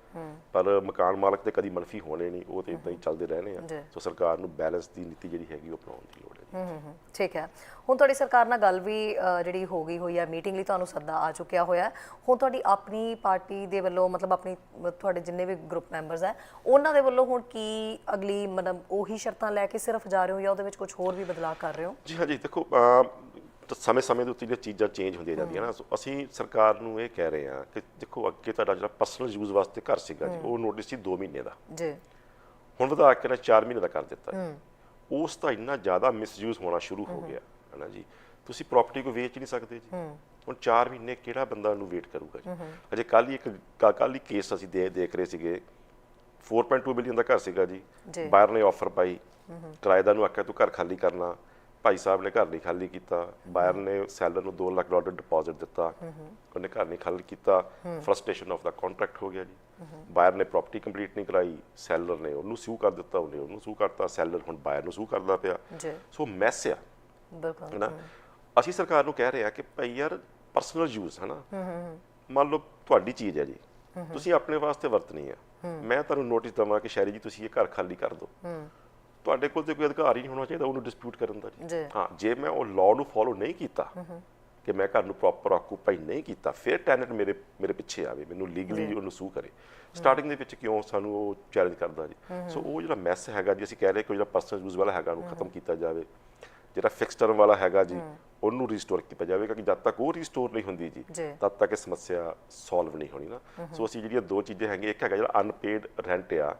ਪਰ ਮਕਾਨ ਮਾਲਕ ਤੇ ਕਦੀ ਮਨਫੀ ਹੋਣੇ ਨਹੀਂ ਉਹ ਤੇ ਇਦਾਂ ਹੀ ਚੱਲਦੇ ਰਹਿਣੇ। ਆ। ਸੋ ਸਰਕਾਰ ਨੂੰ ਬੈਲੈਂਸ ਦੀ ਨੀਤੀ ਜਿਹੜੀ ਹੈਗੀ ਉਹ ਅਪਣਾਉਣ ਦੀ ਲੋੜ ਹੈ। ਹੂੰ ਹੂੰ ਠੀਕ ਹੈ। ਹੁਣ ਤੁਹਾਡੀ ਸਰਕਾਰ ਨਾਲ ਗੱਲ ਵੀ ਜਿਹੜੀ ਹੋ ਗਈ ਹੋਈ ਹੈ ਮੀਟਿੰਗ ਲਈ ਤੁਹਾਨੂੰ ਸੱਦਾ ਆ ਚੁੱਕਿਆ ਹੋਇਆ। ਹੁਣ ਤੁਹਾਡੀ ਆਪਣੀ ਪਾਰਟੀ ਦੇ ਵੱਲੋਂ ਮਤਲਬ ਆਪਣੀ ਤੁਹਾਡੇ ਜਿੰਨੇ ਵੀ ਗਰੁੱਪ ਮੈਂਬਰਸ ਹੈ ਉਹਨਾਂ ਦੇ ਵੱਲੋਂ ਹੁਣ ਕੀ ਅਗਲੀ ਮਤਲਬ ਉਹੀ ਸ਼ਰਤਾਂ ਲੈ ਕੇ ਸਿਰਫ ਜਾ ਰਹੇ ਹੋ ਜਾਂ ਉਹਦੇ ਵਿੱਚ ਕੁਝ ਹੋਰ ਵੀ ਬਦਲਾਅ ਕਰ ਰਹੇ ਹੋ? ਜੀ ਹਾਂ ਜੀ ਦੇਖੋ ਸਮੇਂ-ਸਮੇਂ ਦੇ ਉੱਤੇ ਜਿਹੜੀਆਂ ਚੀਜ਼ਾਂ ਚੇਂਜ ਹੁੰਦੀਆਂ ਜਾਂਦੀਆਂ ਨਾ ਅਸੀਂ ਸਰਕਾਰ ਨੂੰ ਇਹ ਕਹਿ ਰਹੇ ਹਾਂ ਕਿ ਦੇਖੋ ਅੱਗੇ ਤੁਹਾਡਾ ਜਿਹੜਾ ਪਰਸਨਲ ਯੂਜ਼ ਵਾਸਤੇ ਘਰ ਸੀਗਾ ਜੀ ਉਹ ਨੋਟਿਸ ਸੀ 2 ਮਹੀਨੇ ਦਾ। ਜੀ। ਹੁਣ ਵਧਾ ਕੇ ਨਾ 4 ਮਹੀਨੇ ਦਾ ਕਰ ਦਿੱਤਾ। ਉਸ ਦਾ ਇੰਨਾ ਜ਼ਿਆਦਾ ਮਿਸਯੂਜ਼ ਹੋਣਾ ਸ਼ੁਰੂ ਹੋ ਗਿਆ ਹੈ ਨਾ ਜੀ। ਤੁਸੀਂ ਪ੍ਰਾਪਰਟੀ ਕੋ ਵੇਚ ਨਹੀਂ ਸਕਦੇ ਜੀ। ਹੁਣ 4 ਮਹੀਨੇ ਕਿਹੜਾ ਬੰਦਾ ਨੂੰ ਵੇਟ ਕਰੂਗਾ ਜੀ? ਅਜੇ ਕੱਲ ਹੀ ਇੱਕ ਕੱਲ ਹੀ ਕੇਸ ਅਸੀਂ ਦੇ- ਦੇਖ ਰਹੇ ਸੀਗੇ। 4.2 ਬਿਲੀਅਨ ਦਾ ਘਰ ਸੀਗਾ ਜੀ। ਬਾਇਰ ਨੇ ਆਫਰ ਪਾਈ। ਕਿਰਾਏਦਾਰ ਨੂੰ ਆਖਿਆ ਤੂੰ ਘਰ ਖਾਲੀ ਕਰਨਾ। ਭਾਈ ਸਾਹਿਬ ਨੇ ਘਰ ਨਹੀਂ ਖਾਲੀ ਕੀਤਾ। ਬਾਇਰ ਨੇ ਸੈਲਰ ਨੂੰ 2 ਲੱਖ ਡਾਲਰ ਡਿਪੋਜ਼ਿਟ ਦਿੱਤਾ। ਉਹਨੇ ਘਰ ਨਹੀਂ ਖਾਲੀ ਕੀਤਾ। ਫਰਸਟ੍ਰੇਸ਼ਨ ਆਫ ਦਾ ਕੰਟਰੈਕਟ ਹੋ ਗਿਆ ਜੀ। ਬਾਇਰ ਨੇ ਪ੍ਰਾਪਰਟੀ ਕੰਪਲੀਟ ਨਹੀਂ ਕਰਾਈ ਸੈਲਰ ਨੇ ਉਹਨੂੰ ਸੂ ਕਰ ਦਿੱਤਾ ਉਹਨੇ ਉਹਨੂੰ ਸੂ ਕਰਤਾ ਸੈਲਰ ਹੁਣ ਬਾਇਰ ਨੂੰ ਸੂ ਕਰਦਾ ਪਿਆ। ਸੋ ਮੈਸ ਆ। ਬਿਲਕੁਲ। ਹੈਨਾ? ਅਸੀਂ ਸਰਕਾਰ ਨੂੰ ਕਹਿ ਰਹੇ ਆ ਕਿ ਭਾਈ ਯਾਰ ਪਰਸਨਲ ਯੂਜ਼ ਹੈ ਨਾ ਮੰਨ ਲਓ ਤੁਹਾਡੀ ਚੀਜ਼ ਹੈ ਜੀ। ਤੁਸੀਂ ਆਪਣੇ ਵਾਸਤੇ ਵਰਤਣੀ ਆ। ਮੈਂ ਤੁਹਾਨੂੰ ਨੋਟਿਸ ਦਵਾਂ ਕਿ ਸ਼ੈਰੀ ਜੀ ਤੁਸੀਂ ਇਹ ਘਰ ਖਾਲੀ ਕਰ ਦਿਓ। ਤੁਹਾਡੇ ਕੋਲ ਤੇ ਕੋਈ ਅਧਿਕਾਰ ਹੀ ਨਹੀਂ ਹੋਣਾ ਚਾਹੀਦਾ ਉਹਨੂੰ ਡਿਸਪਿਊਟ ਕਰਨ ਦਾ ਜੀ। ਜੀ। ਹਾਂ ਜੇ ਮੈਂ ਉਹ ਲਾਅ ਨੂੰ ਫੋਲੋ ਨਹੀਂ ਕੀਤਾ ਕਿ ਮੈਂ ਘਰ ਨੂੰ ਪ੍ਰੋਪਰ ਆਕੂਪਾਈ ਨਹੀਂ ਕੀਤਾ ਫਿਰ ਟੈਨੈਂਟ ਮੇਰੇ ਮੇਰੇ ਪਿੱਛੇ ਆਵੇ ਮੈਨੂੰ ਲੀਗਲੀ ਉਹਨੂੰ ਸੂ ਕਰੇ। ਸਟਾਰਟਿੰਗ ਦੇ ਵਿੱਚ ਕਿਉਂ ਸਾਨੂੰ ਉਹ ਚੈਲੰਜ ਕਰਦਾ ਜੀ? ਸੋ ਉਹ ਜਿਹੜਾ ਮੈਸ ਹੈਗਾ ਜੀ ਅਸੀਂ ਕਹਿ ਰਹੇ ਕਿ ਜਿਹੜਾ ਪਰਸਨਲ ਯੂਜ਼ ਵਾਲਾ ਹੈਗਾ ਉਹਨੂੰ ਖਤਮ ਕੀਤਾ ਜਾਵੇ। ਜਿਹੜਾ ਫਿਕਸ ਟਰਮ ਵਾਲਾ ਹੈਗਾ ਜੀ ਉਹਨੂੰ ਰੀਸਟੋਰ ਕੀਤਾ ਜਾਵੇ ਕਿਉਂਕਿ ਜਦ ਤੱਕ ਉਹ ਰੀਸਟੋਰ ਨਹੀਂ ਹੁੰਦੀ ਜੀ ਜੀ। ਤਦ ਤੱਕ ਇਹ ਸਮੱਸਿਆ ਸੋਲਵ ਨਹੀਂ ਹੋਣੀ ਨਾ। ਸੋ ਅਸੀਂ ਜਿਹੜੀਆਂ ਦੋ ਚੀਜ਼ਾਂ ਹੈਗੀਆਂ ਇੱਕ ਹੈਗਾ ਜਿਹੜਾ ਅਨਪੇਡ ਰੈਂਟ ਆ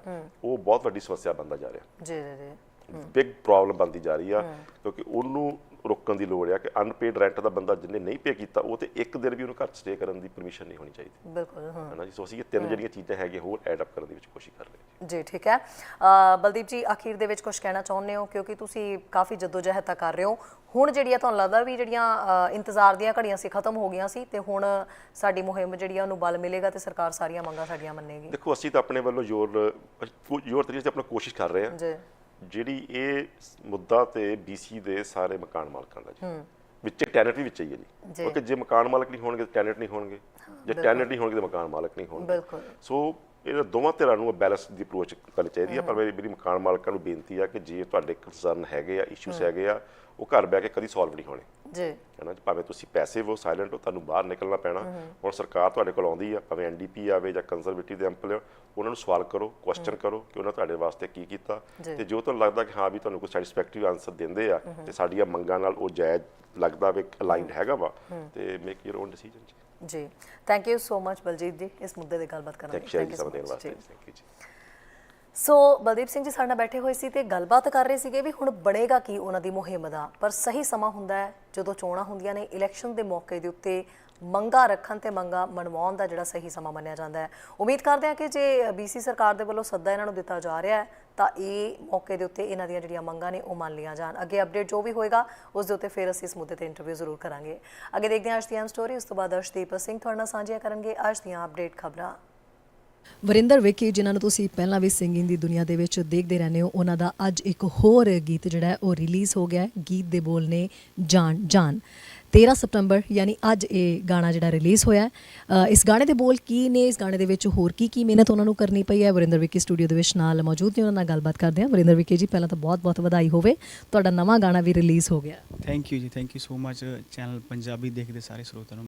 ਉਹ ਬਹੁਤ ਵੱਡੀ ਸਮੱਸਿਆ ਬਣਦਾ ਜਾ ਰਿਹਾ। ਜੀ ਜੀ ਜੀ। ਬਿਗ ਪ੍ਰੋਬਲਮ ਬਣਦੀ ਜਾ ਰਹੀ ਆ ਕਿਉਂਕਿ ਉਹਨੂੰ ਰੋਕਣ ਦੀ ਲੋੜ ਆ ਕਿ ਅਨਪੇਡ ਰੈਂਟ ਦਾ ਬੰਦਾ ਜਿਹਨੇ ਨਹੀਂ ਪੇ ਕੀਤਾ ਉਹ ਤੇ ਇੱਕ ਦਿਨ ਵੀ ਉਹਨੂੰ ਘਰ ਸਟੇ ਕਰਨ ਦੀ ਪਰਮਿਸ਼ਨ ਨਹੀਂ ਹੋਣੀ ਚਾਹੀਦੀ। ਬਿਲਕੁਲ ਹਾਂ। ਹੈ ਨਾ ਜੀ? ਸੋ ਅਸੀਂ ਇਹ ਤਿੰਨ ਜਿਹੜੀਆਂ ਚੀਜ਼ਾਂ ਹੈਗੀਆਂ ਹੋਰ ਐਡ ਅਪ ਕਰਨ ਦੀ ਵਿੱਚ ਕੋਸ਼ਿਸ਼ ਕਰ ਰਹੇ ਹਾਂ। ਜੀ ਠੀਕ ਹੈ। ਅ, ਬਲਦੀਪ ਜੀ ਅਖੀਰ ਦੇ ਵਿੱਚ ਕੁਝ ਕਹਿਣਾ ਚਾਹੁੰਦੇ ਹੋ? ਕਿਉਂਕਿ ਤੁਸੀਂ ਕਾਫੀ ਜਦੋਜਹਿਦ ਤਾਂ ਕਰ ਰਹੇ ਹੋ। ਹੁਣ ਜਿਹੜੀ ਆ ਤੁਹਾਨੂੰ ਲੱਗਦਾ ਵੀ ਜਿਹੜੀਆਂ ਇੰਤਜ਼ਾਰ ਦੀਆਂ ਘੜੀਆਂ ਸੀ ਖਤਮ ਹੋ ਗਈਆਂ ਸੀ ਤੇ ਹੁਣ ਸਾਡੀ ਮੁਹਿੰਮ ਜਿਹੜੀ ਆ ਉਹਨੂੰ ਬਲ ਮਿਲੇਗਾ ਤੇ ਸਰਕਾਰ ਸਾਰੀਆਂ ਮੰਗਾਂ ਸਾਡੀਆਂ ਮੰਨੇਗੀ। ਦੇਖੋ ਅਸੀਂ ਤਾਂ ਆਪਣੇ ਵੱਲੋਂ ਜ਼ੋਰ ਜ਼ੋਰ ਤਰੀਕੇ ਤੇ ਆਪਣਾ ਕੋਸ਼ਿਸ਼ ਕਰ ਰਹੇ ਹਾਂ। ਜੀ। ਜਿਹੜੀ ਇਹ ਮੁੱਦਾ ਤੇ BC ਦੇ ਸਾਰੇ ਮਕਾਨ ਮਾਲਕਾਂ ਦਾ ਜੀ। ਵਿੱਚ ਟੈਨੈਂਟ ਵੀ ਵਿੱਚ ਹੀ ਹੈ ਜੀ। ਕਿਉਂਕਿ ਜੇ ਮਕਾਨ ਮਾਲਕ ਨਹੀਂ ਹੋਣਗੇ ਤਾਂ ਟੈਨੈਂਟ ਨਹੀਂ ਹੋਣਗੇ। ਜੇ ਟੈਨੈਂਟ ਨਹੀਂ ਹੋਣਗੇ ਤਾਂ ਮਕਾਨ ਮਾਲਕ ਨਹੀਂ ਹੋਣਗੇ। ਸੋ ਇਹ ਦੋਵਾਂ ਧਿਰਾਂ ਨੂੰ ਬੈਲੈਂਸ ਦੀ ਅਪਰੋਚ ਕਰਨੀ ਚਾਹੀਦੀ ਆ। ਪਰ ਮੇਰੀ ਮੇਰੀ ਮਕਾਨ ਮਾਲਕਾਂ ਨੂੰ ਬੇਨਤੀ ਆ ਕਿ ਜੇ ਤੁਹਾਡੇ ਕੰਸਰਨ ਹੈਗੇ ਆ ਇਸ਼ੂਸ ਹੈਗੇ ਆ ਉਹ ਘਰ ਬਹਿ ਕੇ ਕਦੀ ਸੋਲਵ ਨਹੀਂ ਹੋਣੇ। ਜੀ। ਹੈ ਨਾ ਭਾਵੇਂ ਤੁਸੀਂ ਪੈਸੇ ਹੋ ਸਾਇਲੈਂਟ ਹੋ ਤੁਹਾਨੂੰ ਬਾਹਰ ਨਿਕਲਣਾ ਪੈਣਾ। ਹੁਣ ਸਰਕਾਰ ਤੁਹਾਡੇ ਕੋਲ ਆਉਂਦੀ ਆ ਭਾਵੇਂ ਐਨਡੀਪੀ ਆਵੇ ਜਾਂ ਕੰਜ਼ਰਵੇਟਿਵ ਦੇ ਐਮਪਲੋਇਰ ਉਹਨਾਂ ਨੂੰ ਸਵਾਲ ਕਰੋ ਕੁਐਸਚਨ ਕਰੋ ਕਿ ਉਹਨਾਂ ਤੁਹਾਡੇ ਵਾਸਤੇ ਕੀ ਕੀਤਾ। ਤੇ ਜੋ ਤੁਹਾਨੂੰ ਲੱਗਦਾ ਕਿ ਹਾਂ ਵੀ ਤੁਹਾਨੂੰ ਕੋਈ ਸੈਟੀਸਫੈਕਟਰੀ ਆਨਸਰ ਦਿੰਦੇ ਆ ਤੇ ਸਾਡੀਆਂ ਮੰਗਾਂ ਨਾਲ ਉਹ ਜਾਇਜ਼ ਲੱਗਦਾ ਵੀ ਅਲਾਈਨਡ ਹੈਗਾ ਵਾ ਤੇ ਮੇਕ ਯੂਰ ਓਨ ਡਿਸੀਜਨ ਜੀ। ਜੀ। Thank you so much Baljeet ji ਇਸ ਮੁੱਦੇ ਤੇ ਗੱਲਬਾਤ ਕਰਨ ਥੈਂਕ ਲਈ ਯੂ ਦੇਣ much ਵਾਸਤੇ। ਜੀ। ਥੈਂਕ ਯੂ ਜੀ। ਸੋ ਬਲਦੀਪ ਸਿੰਘ ਜੀ ਸਾਡੇ ਨਾਲ ਬੈਠੇ ਹੋਏ ਸੀ ਤੇ ਗੱਲਬਾਤ ਕਰ ਰਹੇ ਸੀਗੇ ਵੀ ਹੁਣ ਬਣੇਗਾ ਕੀ ਉਹਨਾਂ ਦੀ ਮੁਹਿੰਮ ਦਾ। ਪਰ ਸਹੀ ਸਮਾਂ ਹੁੰਦਾ ਹੈ ਜਦੋਂ ਚੋਣਾਂ ਹੁੰਦੀਆਂ ਨੇ ਇਲੈਕਸ਼ਨ ਦੇ ਮੌਕੇ ਦੇ ਉੱਤੇ ਮੰਗਾ ਰੱਖਣ ਤੇ ਮੰਗਾ ਮਨਵਾਉਣ ਦਾ ਜਿਹੜਾ ਸਹੀ ਸਮਾਂ ਮੰਨਿਆ ਜਾਂਦਾ ਹੈ। ਉਮੀਦ ਕਰਦੇ ਹਾਂ ਕਿ ਜੇ ਬੀਸੀ ਸਰਕਾਰ ਦੇ ਵੱਲੋਂ ਸੱਦਾ ਇਹਨਾਂ ਨੂੰ ਦਿੱਤਾ ਜਾ ਰਿਹਾ ਹੈ, ਤਾਂ ਇਹ ਮੌਕੇ ਦੇ ਉੱਤੇ ਇਹਨਾਂ ਦੀਆਂ ਜਿਹੜੀਆਂ ਮੰਗਾਂ ਨੇ ਉਹ ਮੰਨ ਲਈਆਂ ਜਾਣ। ਅੱਗੇ ਅਪਡੇਟ ਜੋ ਵੀ ਹੋਏਗਾ, ਉਸ ਦੇ ਉੱਤੇ ਫਿਰ ਅਸੀਂ ਇਸ ਮੁੱਦੇ ਤੇ ਇੰਟਰਵਿਊ ਜ਼ਰੂਰ ਕਰਾਂਗੇ। ਅੱਗੇ ਦੇਖਦੇ ਹਾਂ ਅੱਜ ਦੀ ਐਮ ਸਟੋਰੀ ਉਸ ਤੋਂ ਬਾਅਦ ਅਰਸ਼ਦੀਪ ਸਿੰਘ ਤੁਹਾਡੇ ਨਾਲ ਸਾਂਝੀਆਂ ਕਰਨਗੇ ਅੱਜ ਦੀਆਂ ਅਪਡੇਟ ਖਬਰਾਂ। ਵਰਿੰਦਰ ਵਿੱਕੀ ਜਿਨ੍ਹਾਂ ਨੂੰ ਤੁਸੀਂ ਪਹਿਲਾਂ ਵੀ ਸਿੰਗਿੰਗ ਦੀ ਦੁਨੀਆ ਦੇ ਵਿੱਚ ਦੇਖਦੇ ਰਹਿੰਦੇ ਹੋ, ਉਹਨਾਂ ਦਾ ਅੱਜ ਇੱਕ ਹੋਰ ਗੀਤ ਜਿਹੜਾ ਉਹ ਰਿਲੀਜ਼ ਹੋ ਗਿਆ ਗੀਤ ਦੇ ਬੋਲ ਨੇ ਜਾਨ ਜਾਨ 13 ਸਤੰਬਰ, ਯਾਨੀ ਅੱਜ ਇਹ ਗਾਣਾ ਜਿਹੜਾ ਰਿਲੀਜ਼ ਹੋਇਆ ਇਸ ਗਾਣੇ ਦੇ ਬੋਲ ਕੀ ਨੇ? ਇਸ ਗਾਣੇ ਦੇ ਵਿੱਚ ਹੋਰ ਕੀ ਕੀ ਮਿਹਨਤ ਉਹਨਾਂ ਨੂੰ ਕਰਨੀ ਪਈ ਹੈ? ਵਰਿੰਦਰ ਵਿੱਕੀ ਸਟੂਡੀਓ ਦੇ ਵਿੱਚ ਨਾਲ ਮੌਜੂਦ ਨੇ, ਉਹਨਾਂ ਨਾਲ ਗੱਲਬਾਤ ਕਰਦੇ ਹਾਂ। ਵਰਿੰਦਰ ਵਿੱਕੀ ਜੀ, ਪਹਿਲਾਂ ਤਾਂ ਬਹੁਤ ਬਹੁਤ ਵਧਾਈ ਹੋਵੇ। ਤੁਹਾਡਾ ਨਵਾਂ ਗਾਣਾ ਵੀ ਰਿਲੀਜ਼ ਹੋ ਗਿਆ। ਥੈਂਕ ਯੂ ਜੀ thank you so much channel Punjabi ਦੇਖਦੇ ਸਾਰੇ ਸਰੋਤਿਆਂ ਨੂੰ।